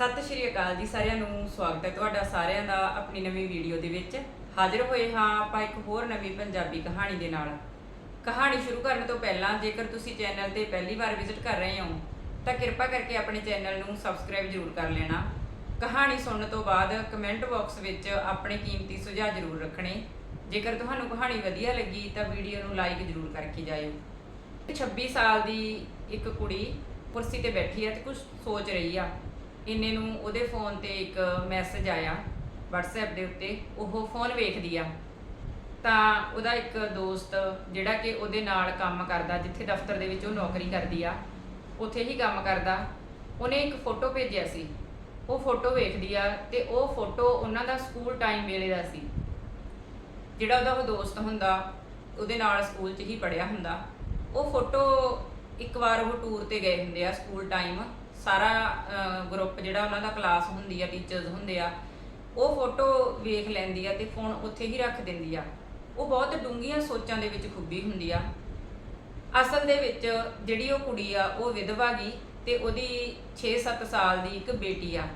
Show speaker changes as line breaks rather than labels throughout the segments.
ਸਤਿ ਸ਼੍ਰੀ ਅਕਾਲ ਜੀ ਸਾਰਿਆਂ ਨੂੰ, ਸਵਾਗਤ ਹੈ ਤੁਹਾਡਾ ਸਾਰਿਆਂ ਦਾ ਆਪਣੀ ਨਵੀਂ ਵੀਡੀਓ ਦੇ ਵਿੱਚ। ਹਾਜ਼ਰ ਹੋਏ ਹਾਂ ਆਪਾਂ ਇੱਕ ਹੋਰ ਨਵੀਂ ਪੰਜਾਬੀ ਕਹਾਣੀ ਦੇ ਨਾਲ। ਕਹਾਣੀ ਸ਼ੁਰੂ ਕਰਨ ਤੋਂ ਪਹਿਲਾਂ ਜੇਕਰ ਤੁਸੀਂ ਚੈਨਲ ਤੇ ਪਹਿਲੀ ਵਾਰ ਵਿਜ਼ਿਟ ਕਰ ਰਹੇ ਹੋ, ਤਾਂ ਕਿਰਪਾ ਕਰਕੇ ਆਪਣੇ ਚੈਨਲ ਨੂੰ ਸਬਸਕ੍ਰਾਈਬ ਜ਼ਰੂਰ ਕਰ ਲੈਣਾ। ਕਹਾਣੀ ਸੁਣਨ ਤੋਂ ਬਾਅਦ ਕਮੈਂਟ ਬਾਕਸ ਵਿੱਚ ਆਪਣੇ ਕੀਮਤੀ ਸੁਝਾਅ ਜ਼ਰੂਰ ਰੱਖਣੇ। ਜੇਕਰ ਤੁਹਾਨੂੰ ਕਹਾਣੀ ਵਧੀਆ ਲੱਗੀ, ਤਾਂ ਵੀਡੀਓ ਨੂੰ ਲਾਈਕ ਜ਼ਰੂਰ ਕਰਕੇ ਜਾਇਓ। 26 ਸਾਲ ਦੀ ਇੱਕ ਕੁੜੀ ਕੁਰਸੀ ਤੇ ਬੈਠੀ ਹੈ ਤੇ ਕੁਝ ਸੋਚ ਰਹੀ ਆ। ਇੰਨੇ ਨੂੰ ਉਹਦੇ ਫੋਨ ਤੇ ਇੱਕ ਮੈਸੇਜ ਆਇਆ, WhatsApp ਦੇ ਉੱਤੇ, ਉਹ ਫੋਨ ਵੇਖਦੀ ਆ। ਤਾਂ ਉਹਦਾ ਇੱਕ ਦੋਸਤ ਜਿਹੜਾ ਕਿ ਉਹਦੇ ਨਾਲ ਕੰਮ ਕਰਦਾ, ਜਿੱਥੇ ਦਫ਼ਤਰ ਦੇ ਵਿੱਚ ਉਹ ਨੌਕਰੀ ਕਰਦੀ ਆ, ਉੱਥੇ ਹੀ ਕੰਮ ਕਰਦਾ, ਉਹਨੇ ਇੱਕ ਫੋਟੋ ਭੇਜਿਆ ਸੀ। ਉਹ ਫੋਟੋ ਵੇਖਦੀ ਆ ਤੇ ਉਹ ਫੋਟੋ ਉਹਨਾਂ ਦਾ ਸਕੂਲ ਟਾਈਮ ਵੇਲੇ ਦਾ ਸੀ। ਜਿਹੜਾ ਉਹਦਾ ਉਹ ਦੋਸਤ ਹੁੰਦਾ, ਉਹਦੇ ਨਾਲ ਸਕੂਲ 'ਚ ਹੀ ਪੜਿਆ ਹੁੰਦਾ। ਉਹ ਫੋਟੋ ਇੱਕ ਵਾਰ ਉਹ ਟੂਰ ਤੇ ਗਏ ਹੁੰਦੇ ਆ ਸਕੂਲ ਟਾਈਮ ਸਾਰਾ ਗਰੁੱਪ ਜਿਹੜਾ ਉਹਨਾਂ ਦਾ ਕਲਾਸ ਹੁੰਦੀ ਆ ਟੀਚਰਸ ਹੁੰਦੇ ਆ, ਉਹ ਫੋਟੋ ਵੇਖ ਲੈਂਦੀ ਆ ਤੇ ਫੋਨ ਉੱਥੇ ਹੀ ਰੱਖ ਦਿੰਦੀ ਆ। ਉਹ ਬਹੁਤ ਡੂੰਘੀਆਂ ਸੋਚਾਂ ਦੇ ਵਿੱਚ ਖੁੱਬੀ ਹੁੰਦੀ ਆ। ਅਸਲ ਦੇ ਵਿੱਚ ਜਿਹੜੀ ਉਹ ਕੁੜੀ ਆ, ਉਹ ਵਿਧਵਾ ਗਈ ਤੇ ਉਹਦੀ 6-7 ਸਾਲ ਦੀ ਇੱਕ ਬੇਟੀ ਆ।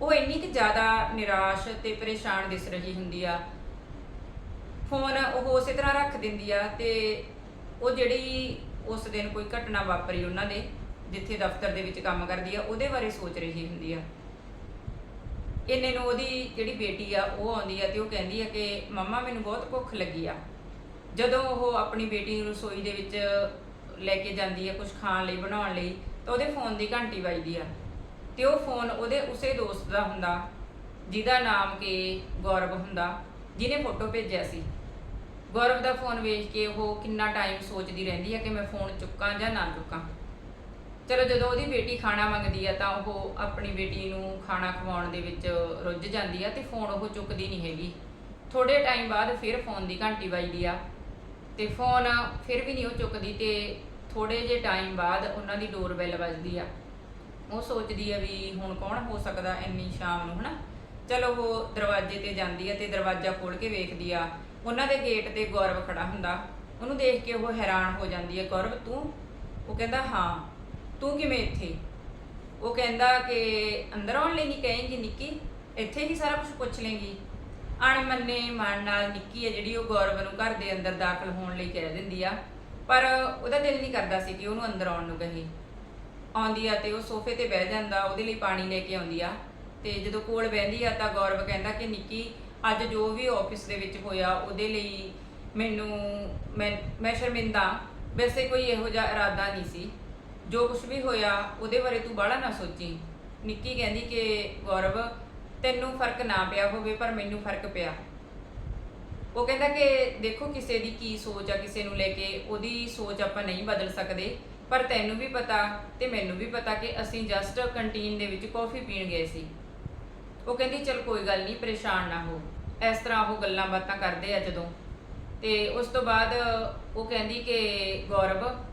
ਉਹ ਇੰਨੀ ਕਿ ਜ਼ਿਆਦਾ ਨਿਰਾਸ਼ ਤੇ ਪਰੇਸ਼ਾਨ ਦਿਸ ਰਹੀ ਹੁੰਦੀ ਆ। ਫੋਨ ਉਹ ਉਸੇ ਤਰ੍ਹਾਂ ਰੱਖ ਦਿੰਦੀ ਆ ਤੇ ਉਹ ਜਿਹੜੀ ਉਸ ਦਿਨ ਕੋਈ ਘਟਨਾ ਵਾਪਰੀ ਉਹਨਾਂ ਦੇ ਜਿੱਥੇ ਦਫ਼ਤਰ ਦੇ ਵਿੱਚ ਕੰਮ ਕਰਦੀ ਆ, ਉਹਦੇ ਬਾਰੇ ਸੋਚ ਰਹੀ ਹੁੰਦੀ ਆ। ਇੰਨੇ ਨੂੰ ਉਹਦੀ ਜਿਹੜੀ ਬੇਟੀ ਆ, ਉਹ ਆਉਂਦੀ ਆ ਤੇ ਉਹ ਕਹਿੰਦੀ ਆ ਕਿ ਮੰਮਾ, ਮੈਨੂੰ ਬਹੁਤ ਭੁੱਖ ਲੱਗੀ ਆ। ਜਦੋਂ ਉਹ ਆਪਣੀ ਬੇਟੀ ਨੂੰ ਰਸੋਈ ਦੇ ਵਿੱਚ ਲੈ ਕੇ ਜਾਂਦੀ ਆ ਕੁਝ ਖਾਣ ਲਈ, ਬਣਾਉਣ ਲਈ, ਤਾਂ ਉਹਦੇ ਫੋਨ ਦੀ ਘੰਟੀ ਵੱਜਦੀ ਆ। ਤੇ ਉਹ ਫੋਨ ਉਹਦੇ ਉਸੇ ਦੋਸਤ ਦਾ ਹੁੰਦਾ, ਜਿਹਦਾ ਨਾਮ ਕਿ ਗੌਰਵ ਹੁੰਦਾ, ਜਿਹਨੇ ਫੋਟੋ ਭੇਜਿਆ ਸੀ। ਗੌਰਵ ਦਾ ਫੋਨ ਵੇਖ ਕੇ ਉਹ ਕਿੰਨਾ ਟਾਈਮ ਸੋਚਦੀ ਰਹਿੰਦੀ ਆ ਕਿ ਮੈਂ ਫੋਨ ਚੁੱਕਾਂ ਜਾਂ ਨਾ ਚੁੱਕਾਂ। ਚਲੋ ਜਦੋਂ ਉਹਦੀ ਬੇਟੀ ਖਾਣਾ ਮੰਗਦੀ ਆ ਤਾਂ ਉਹ ਆਪਣੀ ਬੇਟੀ ਨੂੰ ਖਾਣਾ ਖਵਾਉਣ ਦੇ ਵਿੱਚ ਰੁੱਝ ਜਾਂਦੀ ਆ ਤੇ ਫੋਨ ਉਹ ਚੁੱਕਦੀ ਨਹੀਂ ਹੈਗੀ। ਥੋੜੇ ਟਾਈਮ ਬਾਅਦ ਫਿਰ ਫੋਨ ਦੀ ਘੰਟੀ ਵੱਜਦੀ ਆ ਤੇ ਫੋਨ ਫਿਰ ਵੀ ਨਹੀਂ ਉਹ ਚੁੱਕਦੀ ਤੇ ਥੋੜੇ ਜੇ ਟਾਈਮ ਬਾਅਦ ਉਹਨਾਂ ਦੀ ਡੋਰ ਬੈਲ ਵੱਜਦੀ ਆ। ਉਹ ਸੋਚਦੀ ਆ ਵੀ ਹੁਣ ਕੌਣ ਹੋ ਸਕਦਾ ਇੰਨੀ ਸ਼ਾਮ ਨੂੰ, ਹਨਾ? ਚਲੋ ਉਹ ਦਰਵਾਜ਼ੇ ਤੇ ਜਾਂਦੀ ਆ ਤੇ ਦਰਵਾਜ਼ਾ ਖੋਲ ਕੇ ਵੇਖਦੀ ਆ। ਉਹਨਾਂ ਦੇ ਗੇਟ ਤੇ ਗੌਰਵ ਖੜਾ ਹੁੰਦਾ। ਉਹਨੂੰ ਦੇਖ ਕੇ ਉਹ ਹੈਰਾਨ ਹੋ ਜਾਂਦੀ ਹੈ ਗੌਰਵ, ਤੂੰ? ਉਹ ਕਹਿੰਦਾ, ਹਾਂ। ਤੂੰ ਕਿਵੇਂ ਇੱਥੇ? ਉਹ ਕਹਿੰਦਾ ਕਿ ਅੰਦਰ ਆਉਣ ਲਈ ਨਹੀਂ ਕਹੇਂਗੀ ਨਿੱਕੀ, ਇੱਥੇ ਹੀ ਸਾਰਾ ਕੁਝ ਪੁੱਛ ਲੇਂਗੀ। ਅਣਮੰਨੇ ਮਨ ਨਾਲ ਨਿੱਕੀ ਹੈ ਜਿਹੜੀ ਉਹ ਗੌਰਵ ਨੂੰ ਘਰ ਦੇ ਅੰਦਰ ਦਾਖਲ ਹੋਣ ਲਈ ਕਹਿ ਦਿੰਦੀ ਆ, ਪਰ ਉਹਦਾ ਦਿਲ ਨਹੀਂ ਕਰਦਾ ਸੀ ਕਿ ਉਹਨੂੰ ਅੰਦਰ ਆਉਣ ਨੂੰ ਕਹੇ। ਆਉਂਦੀ ਆ ਤੇ ਉਹ ਸੋਫੇ ਤੇ ਬਹਿ ਜਾਂਦਾ, ਉਹਦੇ ਲਈ ਪਾਣੀ ਲੈ ਕੇ ਆਉਂਦੀ ਆ। ਤੇ ਜਦੋਂ ਕੋਲ ਬਹਿੰਦੀ ਆ ਤਾਂ ਗੌਰਵ ਕਹਿੰਦਾ ਕਿ ਨਿੱਕੀ, ਅੱਜ ਜੋ ਵੀ ਆਫਿਸ ਦੇ ਵਿੱਚ ਹੋਇਆ, ਉਹਦੇ ਲਈ ਮੈਨੂੰ, ਮੈਂ ਮੈਂ ਸ਼ਰਮਿੰਦਾ। ਵੈਸੇ ਕੋਈ ਇਹੋ ਜਿਹਾ ਇਰਾਦਾ ਨਹੀਂ ਸੀ। ਜੋ ਕੁਝ ਵੀ ਹੋਇਆ, ਉਹਦੇ ਬਾਰੇ ਤੂੰ ਬਾਹਲਾ ਨਾ ਸੋਚੀ। ਨਿੱਕੀ ਕਹਿੰਦੀ ਕਿ, ਗੌਰਵ, ਤੈਨੂੰ ਫ਼ਰਕ ਨਾ ਪਿਆ ਹੋਵੇ, ਪਰ ਮੈਨੂੰ ਫ਼ਰਕ ਪਿਆ। ਉਹ ਕਹਿੰਦਾ ਕਿ ਦੇਖੋ ਕਿਸੇ ਦੀ ਕੀ ਸੋਚ ਆ, ਕਿਸੇ ਨੂੰ ਲੈ ਕੇ, ਉਹਦੀ ਸੋਚ ਆਪਾਂ ਨਹੀਂ ਬਦਲ ਸਕਦੇ। ਪਰ ਤੈਨੂੰ ਵੀ ਪਤਾ ਤੇ ਮੈਨੂੰ ਵੀ ਪਤਾ ਕਿ ਅਸੀਂ ਜਸਟ ਕੰਟੀਨ ਦੇ ਵਿੱਚ ਕਾਫੀ ਪੀਣ ਗਏ ਸੀ। ਉਹ ਕਹਿੰਦੀ, ਚਲ ਕੋਈ ਗੱਲ ਨਹੀਂ, ਪਰੇਸ਼ਾਨ ਨਾ ਹੋ। ਇਸ ਤਰ੍ਹਾਂ ਉਹ ਗੱਲਾਂ ਬਾਤਾਂ ਕਰਦੇ ਆ ਜਦੋਂ। ਤੇ ਉਸ ਤੋਂ ਬਾਅਦ ਉਹ ਕਹਿੰਦੀ ਕਿ, ਗੌਰਵ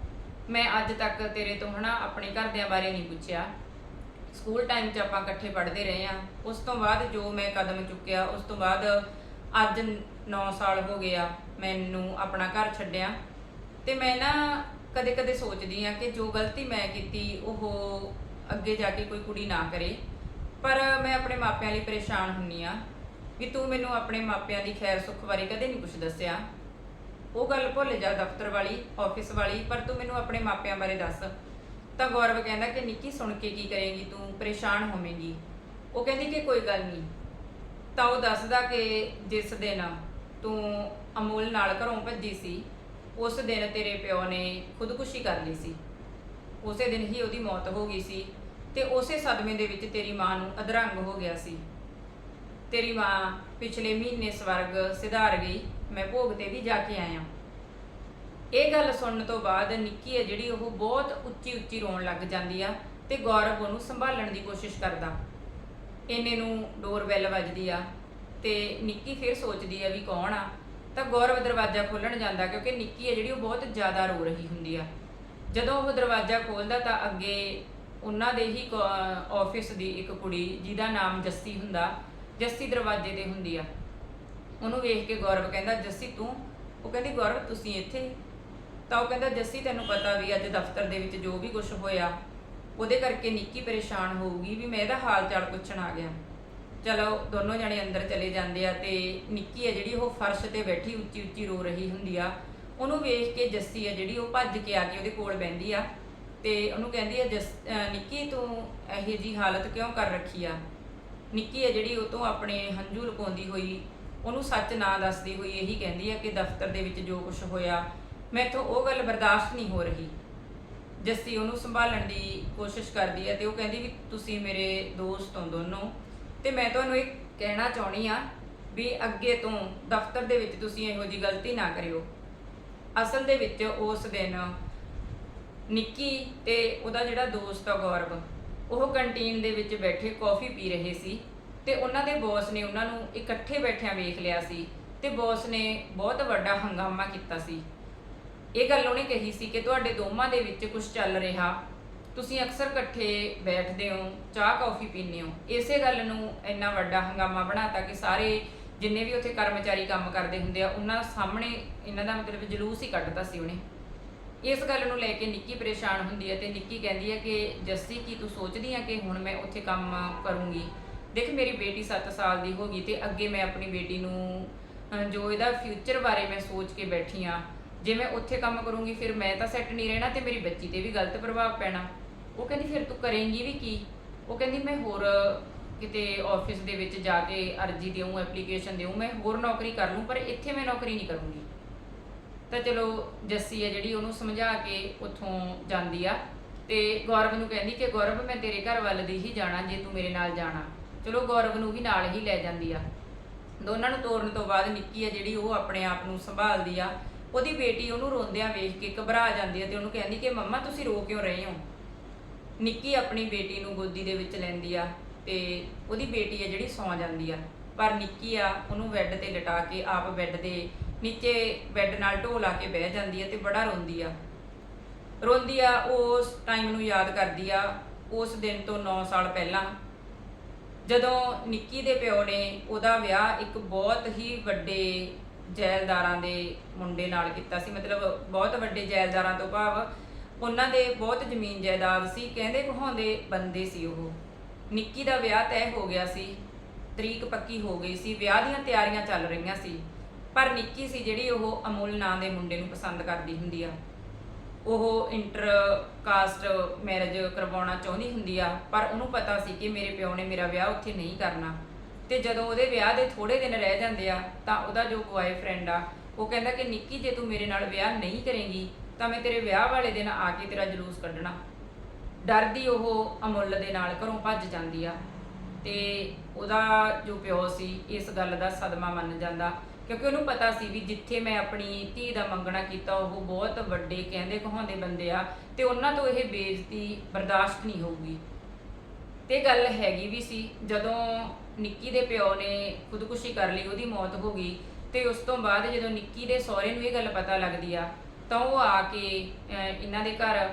ਮੈਂ ਅੱਜ ਤੱਕ ਤੇਰੇ ਤੋਂ ਹਨਾ ਆਪਣੇ ਘਰਦਿਆਂ ਬਾਰੇ ਨਹੀਂ ਪੁੱਛਿਆ। ਸਕੂਲ ਟਾਈਮ 'ਚ ਆਪਾਂ ਇਕੱਠੇ ਪੜ੍ਹਦੇ ਰਹੇ ਆ ਉਸ ਤੋਂ ਬਾਅਦ ਜੋ ਮੈਂ ਕਦਮ ਚੁੱਕਿਆ, ਉਸ ਤੋਂ ਬਾਅਦ ਅੱਜ 9 ਸਾਲ ਹੋ ਗਿਆ ਮੈਨੂੰ ਆਪਣਾ ਘਰ ਛੱਡਿਆ। ਤੇ ਮੈਂ ਨਾ ਕਦੇ ਕਦੇ ਸੋਚਦੀ ਆ ਕਿ ਜੋ ਗਲਤੀ ਮੈਂ ਕੀਤੀ, ਉਹ ਅੱਗੇ ਜਾ ਕੇ ਕੋਈ ਕੁੜੀ ਨਾ ਕਰੇ। ਪਰ ਮੈਂ ਆਪਣੇ ਮਾਪਿਆਂ ਲਈ ਪਰੇਸ਼ਾਨ ਹੁੰਨੀ ਆ ਵੀ ਤੂੰ ਮੈਨੂੰ ਆਪਣੇ ਮਾਪਿਆਂ ਦੀ ਖੈਰ ਸੁੱਖ ਬਾਰੇ ਕਦੇ ਨਹੀਂ ਕੁਝ ਦੱਸਿਆ। ਉਹ ਗੱਲ ਭੁੱਲ ਜਾ ਦਫ਼ਤਰ ਵਾਲੀ ਆਫਿਸ ਵਾਲੀ, ਪਰ ਤੂੰ ਮੈਨੂੰ ਆਪਣੇ ਮਾਪਿਆਂ ਬਾਰੇ ਦੱਸ। ਤਾਂ ਗੌਰਵ ਕਹਿੰਦਾ ਕਿ ਨਿੱਕੀ ਸੁਣ ਕੇ ਕੀ ਕਰੇਂਗੀ ਤੂੰ, ਪਰੇਸ਼ਾਨ ਹੋਵੇਂਗੀ। ਉਹ ਕਹਿੰਦੀ ਕਿ ਕੋਈ ਗੱਲ ਨਹੀਂ। ਤਾਂ ਉਹ ਦੱਸਦਾ ਕਿ ਜਿਸ ਦਿਨ ਤੂੰ ਅਮੂਲ ਨਾਲ ਘਰੋਂ ਭੱਜੀ ਸੀ, ਉਸ ਦਿਨ ਤੇਰੇ ਪਿਓ ਨੇ ਖੁਦਕੁਸ਼ੀ ਕਰ ਲਈ ਸੀ। ਉਸੇ ਦਿਨ ਹੀ ਉਹਦੀ ਮੌਤ ਹੋ ਗਈ ਸੀ ਤੇ ਉਸੇ ਸਦਮੇ ਦੇ ਵਿੱਚ ਤੇਰੀ ਮਾਂ ਨੂੰ ਅਧਰੰਗ ਹੋ ਗਿਆ ਸੀ। ਤੇਰੀ ਮਾਂ ਪਿਛਲੇ ਮਹੀਨੇ ਸਵਰਗ ਸਿਧਾਰ ਗਈ, ਮੈਂ ਭੋਗ ਤੇ ਵੀ ਜਾ ਕੇ ਆਇਆ। ਇਹ ਗੱਲ ਸੁਣਨ ਤੋਂ ਬਾਅਦ ਨਿੱਕੀ ਹੈ ਜਿਹੜੀ ਉਹ ਬਹੁਤ ਉੱਚੀ ਉੱਚੀ ਰੋਣ ਲੱਗ ਜਾਂਦੀ ਆ ਤੇ ਗੌਰਵ ਉਹਨੂੰ ਸੰਭਾਲਣ ਦੀ ਕੋਸ਼ਿਸ਼ ਕਰਦਾ। ਇੰਨੇ ਨੂੰ ਡੋਰਬੈਲ ਵੱਜਦੀ ਆ ਤੇ ਨਿੱਕੀ ਫਿਰ ਸੋਚਦੀ ਆ ਵੀ ਕੌਣ ਆ। ਤਾਂ ਗੌਰਵ ਦਰਵਾਜ਼ਾ ਖੋਲਣ ਜਾਂਦਾ ਕਿਉਂਕਿ ਨਿੱਕੀ ਹੈ ਜਿਹੜੀ ਉਹ ਬਹੁਤ ਜ਼ਿਆਦਾ ਰੋ ਰਹੀ ਹੁੰਦੀ ਆ। ਜਦੋਂ ਉਹ ਦਰਵਾਜ਼ਾ ਖੋਲਦਾ ਤਾਂ ਅੱਗੇ ਉਹਨਾਂ ਦੇ ਹੀ ਆਫਿਸ ਦੀ ਇੱਕ ਕੁੜੀ ਜਿਹਦਾ ਨਾਮ ਜੱਸੀ ਹੁੰਦਾ, ਜੱਸੀ ਦਰਵਾਜ਼ੇ ਤੇ ਹੁੰਦੀ ਆ। ਉਹਨੂੰ ਵੇਖ ਕੇ ਗੌਰਵ ਕਹਿੰਦਾ, ਜੱਸੀ ਤੂੰ? ਉਹ ਕਹਿੰਦੀ, ਗੌਰਵ, ਤੁਸੀਂ ਇੱਥੇ ਤਾਂ ਉਹ ਕਹਿੰਦਾ, ਜੱਸੀ, ਤੈਨੂੰ ਪਤਾ ਵੀ ਅੱਜ ਦਫ਼ਤਰ ਦੇ ਵਿੱਚ ਜੋ ਵੀ ਕੁਝ ਹੋਇਆ, ਉਹਦੇ ਕਰਕੇ ਨਿੱਕੀ ਪਰੇਸ਼ਾਨ ਹੋਊਗੀ ਵੀ ਮੈਂ ਇਹਦਾ ਹਾਲ ਚਾਲ ਪੁੱਛਣ ਆ ਗਿਆ। ਚਲੋ, ਦੋਨੋਂ ਜਣੇ ਅੰਦਰ ਚਲੇ ਜਾਂਦੇ ਆ ਤੇ ਨਿੱਕੀ ਹੈ ਜਿਹੜੀ ਉਹ ਫਰਸ਼ ਤੇ ਬੈਠੀ ਉੱਚੀ ਉੱਚੀ ਰੋ ਰਹੀ ਹੁੰਦੀ ਆ, ਉਹਨੂੰ ਵੇਖ ਕੇ ਜੱਸੀ ਹੈ ਜਿਹੜੀ ਉਹ ਭੱਜ ਕੇ ਆ ਕੇ ਉਹਦੇ ਕੋਲ ਬੈੰਦੀ ਆ ਤੇ ਉਹਨੂੰ ਕਹਿੰਦੀ ਆ, ਜਸ ਨਿੱਕੀ, ਤੂੰ ਇਹੋ ਜੀ ਹਾਲਤ ਕਿਉਂ ਕਰ ਰੱਖੀ ਆ? ਨਿੱਕੀ ਹੈ ਜਿਹੜੀ ਉਹ ਤੋਂ ਆਪਣੇ ਹੰਝੂ ਲੁਕਾਉਂਦੀ ਹੋਈ, ਉਹਨੂੰ ਸੱਚ ਨਾ ਦੱਸਦੀ ਹੋਈ ਇਹੀ ਕਹਿੰਦੀ ਆ ਕਿ ਦਫ਼ਤਰ ਦੇ ਵਿੱਚ ਜੋ ਕੁਝ ਹੋਇਆ ਮੈਥੋਂ ਉਹ ਗੱਲ ਬਰਦਾਸ਼ਤ ਨਹੀਂ ਹੋ ਰਹੀ। ਜੱਸੀ ਉਹਨੂੰ ਸੰਭਾਲਣ ਦੀ ਕੋਸ਼ਿਸ਼ ਕਰਦੀ ਹੈ ਤੇ ਉਹ ਕਹਿੰਦੀ ਵੀ ਤੁਸੀਂ ਮੇਰੇ ਦੋਸਤ ਹੋ ਦੋਨੋਂ। ਤੇ ਮੈਂ ਤੁਹਾਨੂੰ ਇਹ ਕਹਿਣਾ ਚਾਹਣੀ ਆ ਵੀ ਅੱਗੇ ਤੋਂ ਦਫ਼ਤਰ ਦੇ ਵਿੱਚ ਤੁਸੀਂ ਇਹੋ ਜੀ ਗਲਤੀ ਨਾ ਕਰਿਓ। ਅਸਲ ਦੇ ਵਿੱਚ ਉਸ ਦਿਨ ਨਿੱਕੀ ਤੇ ਉਹਦਾ ਜਿਹੜਾ ਦੋਸਤ ਆ ਗੌਰਵ, ਉਹ ਕੰਟੀਨ ਦੇ ਵਿੱਚ ਬੈਠੇ ਕੌਫੀ ਪੀ ਰਹੇ ਸੀ ਤੇ ਉਹਨਾਂ ਦੇ ਬੌਸ ਨੇ ਉਹਨਾਂ ਨੂੰ ਇਕੱਠੇ ਬੈਠਿਆਂ ਵੇਖ ਲਿਆ ਸੀ ਤੇ ਬੌਸ ਨੇ ਬਹੁਤ ਵੱਡਾ ਹੰਗਾਮਾ ਕੀਤਾ ਸੀ। ਇਹ ਗੱਲ ਉਹਨੇ ਕਹੀ ਸੀ ਕਿ ਤੁਹਾਡੇ ਦੋਵਾਂ ਦੇ ਵਿੱਚ ਕੁਝ ਚੱਲ ਰਿਹਾ। ਤੁਸੀਂ ਅਕਸਰ ਇਕੱਠੇ ਬੈਠਦੇ ਹੋ, ਚਾਹ, ਕੌਫੀ ਪੀਂਦੇ ਹੋ। ਇਸੇ ਗੱਲ ਨੂੰ ਇੰਨਾ ਵੱਡਾ ਹੰਗਾਮਾ ਬਣਾਤਾ ਕਿ ਸਾਰੇ ਜਿੰਨੇ ਵੀ ਉੱਥੇ ਕਰਮਚਾਰੀ ਕੰਮ ਕਰਦੇ ਹੁੰਦੇ ਆ, ਉਹਨਾਂ ਸਾਹਮਣੇ ਇਹਨਾਂ ਦਾ ਮਤਲਬ ਜਲੂਸ ਹੀ ਕੱਢਤਾ ਸੀ ਉਹਨੇ। ਇਸ ਗੱਲ ਨੂੰ ਲੈ ਕੇ ਨਿੱਕੀ ਪਰੇਸ਼ਾਨ ਹੁੰਦੀ ਹੈ ਤੇ ਨਿੱਕੀ ਕਹਿੰਦੀ ਹੈ ਕਿ, ਜੱਸੀ, ਕੀ ਤੂੰ ਸੋਚਦੀ ਆ ਕਿ ਹੁਣ ਮੈਂ ਉੱਥੇ ਕੰਮ ਕਰੂੰਗੀ? ਦੇਖ, ਮੇਰੀ ਬੇਟੀ 7 ਸਾਲ ਦੀ ਹੋ ਗਈ ਤੇ ਅੱਗੇ ਮੈਂ ਆਪਣੀ ਬੇਟੀ ਨੂੰ ਜੋ ਇਹਦਾ ਫਿਊਚਰ ਬਾਰੇ ਮੈਂ ਸੋਚ ਕੇ ਬੈਠੀ ਆ ਜੇ ਮੈਂ ਉੱਥੇ ਕੰਮ ਕਰੂੰਗੀ, ਫਿਰ ਮੈਂ ਤਾਂ ਸੈੱਟ ਨਹੀਂ ਰਹਿਣਾ ਤੇ ਮੇਰੀ ਬੱਚੀ ਤੇ ਵੀ ਗਲਤ ਪ੍ਰਭਾਵ ਪੈਣਾ। ਉਹ ਕਹਿੰਦੀ, ਫਿਰ ਤੂੰ ਕਰੇਂਗੀ ਵੀ ਕੀ? ਉਹ ਕਹਿੰਦੀ, ਮੈਂ ਹੋਰ ਕਿਤੇ ਆਫਿਸ ਦੇ ਵਿੱਚ ਜਾ ਕੇ ਅਰਜੀ ਦੇਵਾਂ ਐਪਲੀਕੇਸ਼ਨ ਦੇਵਾਂ ਮੈਂ ਹੋਰ ਨੌਕਰੀ ਕਰ ਲੂੰ ਪਰ ਇੱਥੇ ਮੈਂ ਨੌਕਰੀ ਨਹੀਂ ਕਰੂੰਗੀ। ਤਾਂ ਚਲੋ, ਜੱਸੀ ਹੈ ਜਿਹੜੀ, ਉਹਨੂੰ ਸਮਝਾ ਕੇ ਉੱਥੋਂ ਜਾਂਦੀ ਆ ਤੇ ਗੌਰਵ ਨੂੰ ਕਹਿੰਦੀ ਕਿ, ਗੌਰਵ, ਮੈਂ ਤੇਰੇ ਘਰ ਵੱਲ ਦੀ ਹੀ ਜਾਣਾ, ਜੇ ਤੂੰ ਮੇਰੇ ਨਾਲ ਜਾਣਾ। ਚਲੋ, ਗੌਰਵ ਨੂੰ ਵੀ ਨਾਲ ਹੀ ਲੈ ਜਾਂਦੀ ਆ। ਦੋਨਾਂ ਨੂੰ ਤੋਰਨ ਤੋਂ ਬਾਅਦ ਨਿੱਕੀ ਆ ਜਿਹੜੀ, ਉਹ ਆਪਣੇ ਆਪ ਨੂੰ ਸੰਭਾਲਦੀ ਆ। ਉਹਦੀ ਬੇਟੀ ਉਹਨੂੰ ਰੋਂਦਿਆਂ ਵੇਖ ਕੇ ਘਬਰਾ ਜਾਂਦੀ ਹੈ ਤੇ ਉਹਨੂੰ ਕਹਿੰਦੀ ਕਿ ਮੰਮਾ ਤੁਸੀਂ ਰੋ ਕਿਉਂ ਰਹੇ ਹੋ? ਨਿੱਕੀ ਆਪਣੀ ਬੇਟੀ ਨੂੰ ਗੋਦੀ ਦੇ ਵਿੱਚ ਲੈਂਦੀ ਆ ਤੇ ਉਹਦੀ ਬੇਟੀ ਆ ਜਿਹੜੀ ਸੌਂ ਜਾਂਦੀ ਆ। ਪਰ ਨਿੱਕੀ ਆ, ਉਹਨੂੰ ਬੈੱਡ ਤੇ ਲਟਾ ਕੇ ਆਪ ਬੈੱਡ ਦੇ ਨੀਚੇ ਬੈੱਡ ਨਾਲ ਢੋ ਲਾ ਕੇ ਬਹਿ ਜਾਂਦੀ ਆ ਤੇ ਬੜਾ ਰੋਂਦੀ ਆ। ਰੋਂਦੀ ਆ, ਉਸ ਟਾਈਮ ਨੂੰ ਯਾਦ ਕਰਦੀ ਆ, ਉਸ ਦਿਨ ਤੋਂ 9 ਸਾਲ ਪਹਿਲਾਂ ਜਦੋਂ ਨਿੱਕੀ ਦੇ ਪਿਓ ਨੇ ਉਹਦਾ ਵਿਆਹ ਇੱਕ ਬਹੁਤ ਹੀ ਵੱਡੇ ਜੈਲਦਾਰਾਂ ਦੇ ਮੁੰਡੇ ਨਾਲ ਕੀਤਾ ਸੀ। ਮਤਲਬ ਬਹੁਤ ਵੱਡੇ ਜੈਲਦਾਰਾਂ ਤੋਂ ਭਾਵ ਉਹਨਾਂ ਦੇ ਬਹੁਤ ਜ਼ਮੀਨ ਜਾਇਦਾਦ ਸੀ। ਕਹਿੰਦੇ ਕਹਾਉਂਦੇ ਬੰਦੇ ਸੀ ਉਹ। ਨਿੱਕੀ ਦਾ ਵਿਆਹ ਤੈਅ ਹੋ ਗਿਆ ਸੀ। ਤਰੀਕ ਪੱਕੀ ਹੋ ਗਈ ਸੀ। ਵਿਆਹ ਦੀਆਂ ਤਿਆਰੀਆਂ ਚੱਲ ਰਹੀਆਂ ਸੀ। ਪਰ ਨਿੱਕੀ ਸੀ ਜਿਹੜੀ ਉਹ ਅਮੁੱਲ ਨਾਂ ਦੇ ਮੁੰਡੇ ਨੂੰ ਪਸੰਦ ਕਰਦੀ ਹੁੰਦੀ ਆ। ਉਹ ਇੰਟਰ ਕਾਸਟ ਮੈਰਿਜ ਕਰਵਾਉਣਾ ਚਾਹੁੰਦੀ ਹੁੰਦੀ ਆ। ਪਰ ਉਹਨੂੰ ਪਤਾ ਸੀ ਕਿ ਮੇਰੇ ਪਿਓ ਨੇ ਮੇਰਾ ਵਿਆਹ ਉੱਥੇ ਨਹੀਂ ਕਰਨਾ। ਤੇ ਜਦੋਂ ਉਹਦੇ ਵਿਆਹ ਦੇ ਥੋੜੇ ਦਿਨ ਰਹਿ ਜਾਂਦੇ ਆ, ਤਾਂ ਉਹਦਾ ਜੋ ਬॉयਫ੍ਰੈਂਡ ਆ, ਉਹ ਕਹਿੰਦਾ ਕਿ ਨਿੱਕੀ ਜੇ ਤੂੰ ਮੇਰੇ ਨਾਲ ਵਿਆਹ ਨਹੀਂ ਕਰੇਂਗੀ, ਤਾਂ ਮੈਂ ਤੇਰੇ ਵਿਆਹ ਵਾਲੇ ਦਿਨ ਆ ਕੇ ਤੇਰਾ ਜਲੂਸ ਕੱਢਣਾ। ਡਰਦੀ ਉਹ ਅਮੁੱਲ ਦੇ ਨਾਲ ਘਰੋਂ ਭੱਜ ਜਾਂਦੀ ਆ। ਤੇ ਉਹਦਾ ਜੋ ਪਿਓ ਸੀ, ਇਸ ਗੱਲ ਦਾ ਸਦਮਾ ਮੰਨ ਜਾਂਦਾ, ਕਿਉਂਕਿ ਉਹਨੂੰ ਪਤਾ ਸੀ ਵੀ ਜਿੱਥੇ ਮੈਂ ਆਪਣੀ ਧੀ ਦਾ ਮੰਗਣਾ ਕੀਤਾ, ਉਹ ਬਹੁਤ ਵੱਡੇ ਕਹਿੰਦੇ ਕਹਾਉਂਦੇ ਬੰਦੇ ਆ, ਤੇ ਉਹਨਾਂ ਤੋਂ ਇਹ ਬੇਇੱਜ਼ਤੀ ਬਰਦਾਸ਼ਤ ਨਹੀਂ ਹੋਊਗੀ। ਤੇ ਗੱਲ ਹੈਗੀ ਵੀ ਸੀ, ਜਦੋਂ ਨਿੱਕੀ ਦੇ ਪਿਓ ਨੇ ਖੁਦਕੁਸ਼ੀ ਕਰ ਲਈ, ਉਹਦੀ ਮੌਤ ਹੋ ਗਈ ਤੇ ਉਸ ਤੋਂ ਬਾਅਦ ਜਦੋਂ ਨਿੱਕੀ ਦੇ ਸਹੁਰੇ ਨੂੰ ਇਹ ਗੱਲ ਪਤਾ ਲੱਗਦੀ ਆ, ਤਾਂ ਉਹ ਆ ਕੇ ਇਹਨਾਂ ਦੇ ਘਰ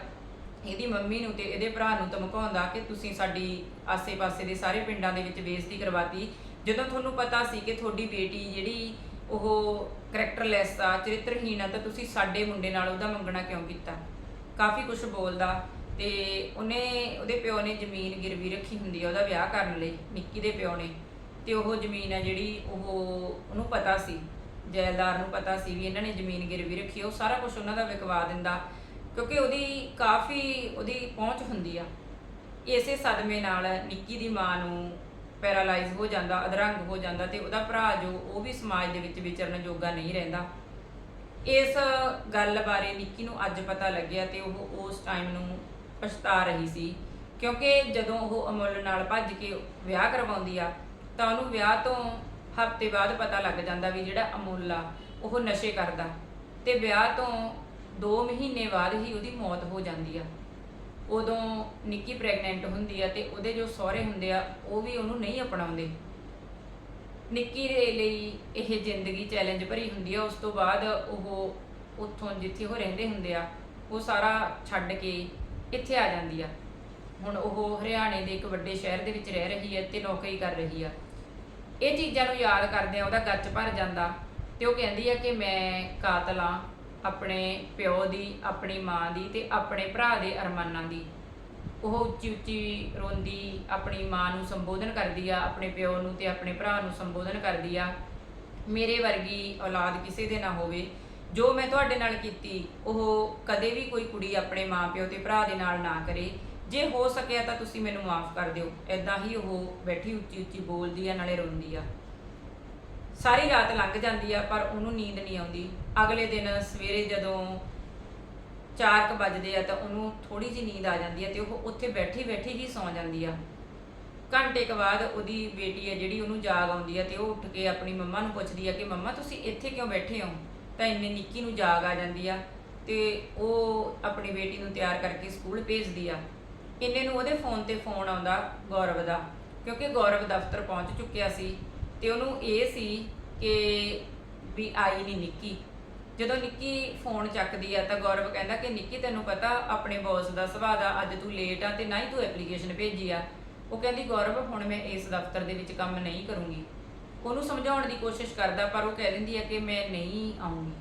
ਇਹਦੀ ਮੰਮੀ ਨੂੰ ਤੇ ਇਹਦੇ ਭਰਾ ਨੂੰ ਧਮਕਾਉਂਦਾ ਕਿ ਤੁਸੀਂ ਸਾਡੀ ਆਸੇ-ਪਾਸੇ ਦੇ ਸਾਰੇ ਪਿੰਡਾਂ ਦੇ ਵਿੱਚ ਬੇਇੱਜ਼ਤੀ ਕਰਵਾਤੀ। ਜਦੋਂ ਤੁਹਾਨੂੰ ਪਤਾ ਸੀ ਕਿ ਤੁਹਾਡੀ ਬੇਟੀ ਜਿਹੜੀ ਉਹ ਕਰੈਕਟਰਲੈਸ ਆ, ਚਰਿੱਤਰਹੀਣ ਆ, ਤਾਂ ਤੁਸੀਂ ਸਾਡੇ ਮੁੰਡੇ ਨਾਲ ਉਹਦਾ ਮੰਗਣਾ ਕਿਉਂ ਕੀਤਾ? ਕਾਫੀ ਕੁਝ ਬੋਲਦਾ। ਤੇ ਉਹਨੇ ਉਹਦੇ ਪਿਓ ਨੇ ਜ਼ਮੀਨ ਗਿਰਵੀ ਰੱਖੀ ਹੁੰਦੀ ਆ ਉਹਦਾ ਵਿਆਹ ਕਰਨ ਲਈ ਨਿੱਕੀ ਦੇ ਪਿਓ ਨੇ। ਤੇ ਉਹ ਜ਼ਮੀਨ ਆ ਜਿਹੜੀ ਉਹ ਉਹਨੂੰ ਪਤਾ ਸੀ ਜੈਲਦਾਰ ਨੂੰ ਪਤਾ ਸੀ ਵੀ ਇਹਨਾਂ ਨੇ ਜ਼ਮੀਨ ਗਿਰਵੀ ਰੱਖੀ ਆ, ਉਹ ਸਾਰਾ ਕੁਝ ਉਹਨਾਂ ਦਾ ਵਿਕਵਾ ਦਿੰਦਾ ਕਿਉਂਕਿ ਉਹਦੀ ਕਾਫੀ ਉਹਦੀ ਪਹੁੰਚ ਹੁੰਦੀ ਆ। ਇਸੇ ਸਦਮੇ ਨਾਲ ਨਿੱਕੀ ਦੀ ਮਾਂ ਨੂੰ ਪੈਰਾਲਾਈਜ਼ ਹੋ ਜਾਂਦਾ ਅਧਰੰਗ ਹੋ ਜਾਂਦਾ ਤੇ ਉਹਦਾ ਭਰਾ ਜੋ ਉਹ ਵੀ ਸਮਾਜ ਦੇ ਵਿੱਚ ਵਿਚਰਨ ਜੋਗਾ ਨਹੀਂ ਰਹਿੰਦਾ। ਇਸ ਗੱਲ ਬਾਰੇ ਨਿੱਕੀ ਨੂੰ ਅੱਜ ਪਤਾ ਲੱਗਿਆ ਤੇ ਉਹ ਉਸ ਟਾਈਮ ਨੂੰ ਪਛਤਾ ਰਹੀ ਸੀ। ਕਿਉਂਕਿ ਜਦੋਂ ਉਹ ਅਮੁੱਲ ਨਾਲ ਭੱਜ ਕੇ ਵਿਆਹ ਕਰਵਾਉਂਦੀ ਆ, ਤਾਂ ਉਹਨੂੰ ਵਿਆਹ ਤੋਂ ਹਫ਼ਤੇ ਬਾਅਦ ਪਤਾ ਲੱਗ ਜਾਂਦਾ ਵੀ ਜਿਹੜਾ ਅਮੁੱਲ ਆ, ਉਹ ਨਸ਼ੇ ਕਰਦਾ। ਤੇ ਵਿਆਹ ਤੋਂ 2 ਮਹੀਨੇ ਬਾਅਦ ਹੀ ਉਹਦੀ ਮੌਤ ਹੋ ਜਾਂਦੀ ਆ। ਉਦੋਂ ਨਿੱਕੀ ਪ੍ਰੈਗਨੈਂਟ ਹੁੰਦੀ ਆ ਤੇ ਉਹਦੇ ਜੋ ਸਹੁਰੇ ਹੁੰਦੇ ਆ, ਉਹ ਵੀ ਉਹਨੂੰ ਨਹੀਂ ਅਪਣਾਉਂਦੇ। ਨਿੱਕੀ ਦੇ ਲਈ ਇਹ ਜ਼ਿੰਦਗੀ ਚੈਲੰਜ ਭਰੀ ਹੁੰਦੀ ਆ। ਉਸ ਤੋਂ ਬਾਅਦ ਉਹ ਉੱਥੋਂ ਜਿੱਥੇ ਉਹ ਰਹਿੰਦੇ ਹੁੰਦੇ ਆ, ਉਹ ਸਾਰਾ ਛੱਡ ਕੇ ਇੱਥੇ ਆ ਜਾਂਦੀ ਆ। ਹੁਣ ਉਹ ਹਰਿਆਣੇ ਦੇ ਇੱਕ ਵੱਡੇ ਸ਼ਹਿਰ ਦੇ ਵਿੱਚ ਰਹਿ ਰਹੀ ਹੈ ਤੇ ਨੌਕਰੀ ਕਰ ਰਹੀ ਆ। ਇਹ ਚੀਜ਼ਾਂ ਨੂੰ ਯਾਦ ਕਰਦੇ ਆ, ਉਹਦਾ ਗੱਚ ਭਰ ਜਾਂਦਾ ਤੇ ਉਹ ਕਹਿੰਦੀ ਆ ਕਿ ਮੈਂ ਕਾਤਲ ਆ ਆਪਣੇ ਪਿਓ ਦੀ, ਆਪਣੀ ਮਾਂ ਦੀ ਤੇ ਆਪਣੇ ਭਰਾ ਦੇ ਅਰਮਾਨਾਂ ਦੀ। ਉਹ ਉੱਚੀ ਉੱਚੀ ਰੋਂਦੀ, ਆਪਣੀ ਮਾਂ ਨੂੰ ਸੰਬੋਧਨ ਕਰਦੀ ਆ, ਆਪਣੇ ਪਿਓ ਨੂੰ ਤੇ ਆਪਣੇ ਭਰਾ ਨੂੰ ਸੰਬੋਧਨ ਕਰਦੀ ਆ। ਮੇਰੇ ਵਰਗੀ ਔਲਾਦ ਕਿਸੇ ਦੇ ਨਾ ਹੋਵੇ। ਜੋ ਮੈਂ ਤੁਹਾਡੇ ਨਾਲ ਕੀਤੀ, ਉਹ ਕਦੇ ਵੀ ਕੋਈ ਕੁੜੀ ਆਪਣੇ ਮਾਪਿਓ ਤੇ ਭਰਾ ਦੇ ਨਾਲ ਨਾ ਕਰੇ। ਜੇ ਹੋ ਸਕਿਆ ਤਾਂ ਤੁਸੀਂ ਮੈਨੂੰ ਮਾਫ ਕਰ ਦਿਓ। ਐਦਾਂ ਹੀ ਉਹ ਬੈਠੀ ਉੱਚੀ ਉੱਚੀ ਬੋਲਦੀ ਆ, ਨਾਲੇ ਰੋਂਦੀ ਆ। ਸਾਰੀ ਰਾਤ ਲੰਘ ਜਾਂਦੀ ਆ, ਪਰ ਉਹਨੂੰ ਨੀਂਦ ਨਹੀਂ ਆਉਂਦੀ। ਅਗਲੇ ਦਿਨ ਸਵੇਰੇ ਜਦੋਂ 4:00 ਵੱਜਦੇ ਆ, ਤਾਂ ਉਹਨੂੰ ਥੋੜੀ ਜਿਹੀ ਨੀਂਦ ਆ ਜਾਂਦੀ ਆ ਤੇ ਉਹ ਉੱਥੇ ਬੈਠੀ ਬੈਠੀ ਹੀ ਸੌਂ ਜਾਂਦੀ ਆ। ਘੰਟੇ ਕੁ ਬਾਅਦ ਉਹਦੀ ਬੇਟੀ ਹੈ ਜਿਹੜੀ, ਉਹਨੂੰ ਜਾਗ ਆਉਂਦੀ ਆ ਤੇ ਉਹ ਉੱਠ ਕੇ ਆਪਣੀ ਮੰਮਾ ਨੂੰ ਪੁੱਛਦੀ ਆ ਕਿ, ਮੰਮਾ, ਤੁਸੀਂ ਇੱਥੇ ਕਿਉਂ ਬੈਠੇ ਹੋ? ਤਾਂ ਇੰਨੇ ਨਿੱਕੀ ਨੂੰ ਜਾਗ ਆ ਜਾਂਦੀ ਆ ਤੇ ਉਹ ਆਪਣੀ ਬੇਟੀ ਨੂੰ ਤਿਆਰ ਕਰਕੇ ਸਕੂਲ ਭੇਜਦੀ ਆ। ਇੰਨੇ ਨੂੰ ਉਹਦੇ ਫੋਨ ਤੇ ਫੋਨ ਆਉਂਦਾ ਗੌਰਵ ਦਾ, ਕਿਉਂਕਿ ਗੌਰਵ ਦਫ਼ਤਰ ਪਹੁੰਚ ਚੁੱਕਿਆ ਸੀ ਤੇ ਉਹਨੂੰ ਇਹ ਸੀ ਕਿ ਵੀ ਆਈ ਨਹੀਂ ਨਿੱਕੀ। ਜਦੋਂ ਨਿੱਕੀ ਫੋਨ ਚੱਕਦੀ ਆ ਤਾਂ ਗੌਰਵ ਕਹਿੰਦਾ ਕਿ ਨਿੱਕੀ ਤੈਨੂੰ ਪਤਾ ਆਪਣੇ ਬੌਸ ਦਾ ਸੁਭਾਅ ਦਾ ਅੱਜ ਤੂੰ ਲੇਟ ਆ ਤੇ ਨਾ ਹੀ ਤੂੰ ਐਪਲੀਕੇਸ਼ਨ ਭੇਜੀ ਆ। ਉਹ ਕਹਿੰਦੀ, ਗੌਰਵ, ਹੁਣ ਮੈਂ ਇਸ ਦਫ਼ਤਰ ਦੇ ਵਿੱਚ ਕੰਮ ਨਹੀਂ ਕਰੂੰਗੀ। ਉਹਨੂੰ ਸਮਝਾਉਣ ਦੀ ਕੋਸ਼ਿਸ਼ ਕਰਦਾ, ਪਰ ਉਹ ਕਹਿ ਦਿੰਦੀ ਹੈ ਕਿ ਮੈਂ ਨਹੀਂ ਆਉਂਗੀ।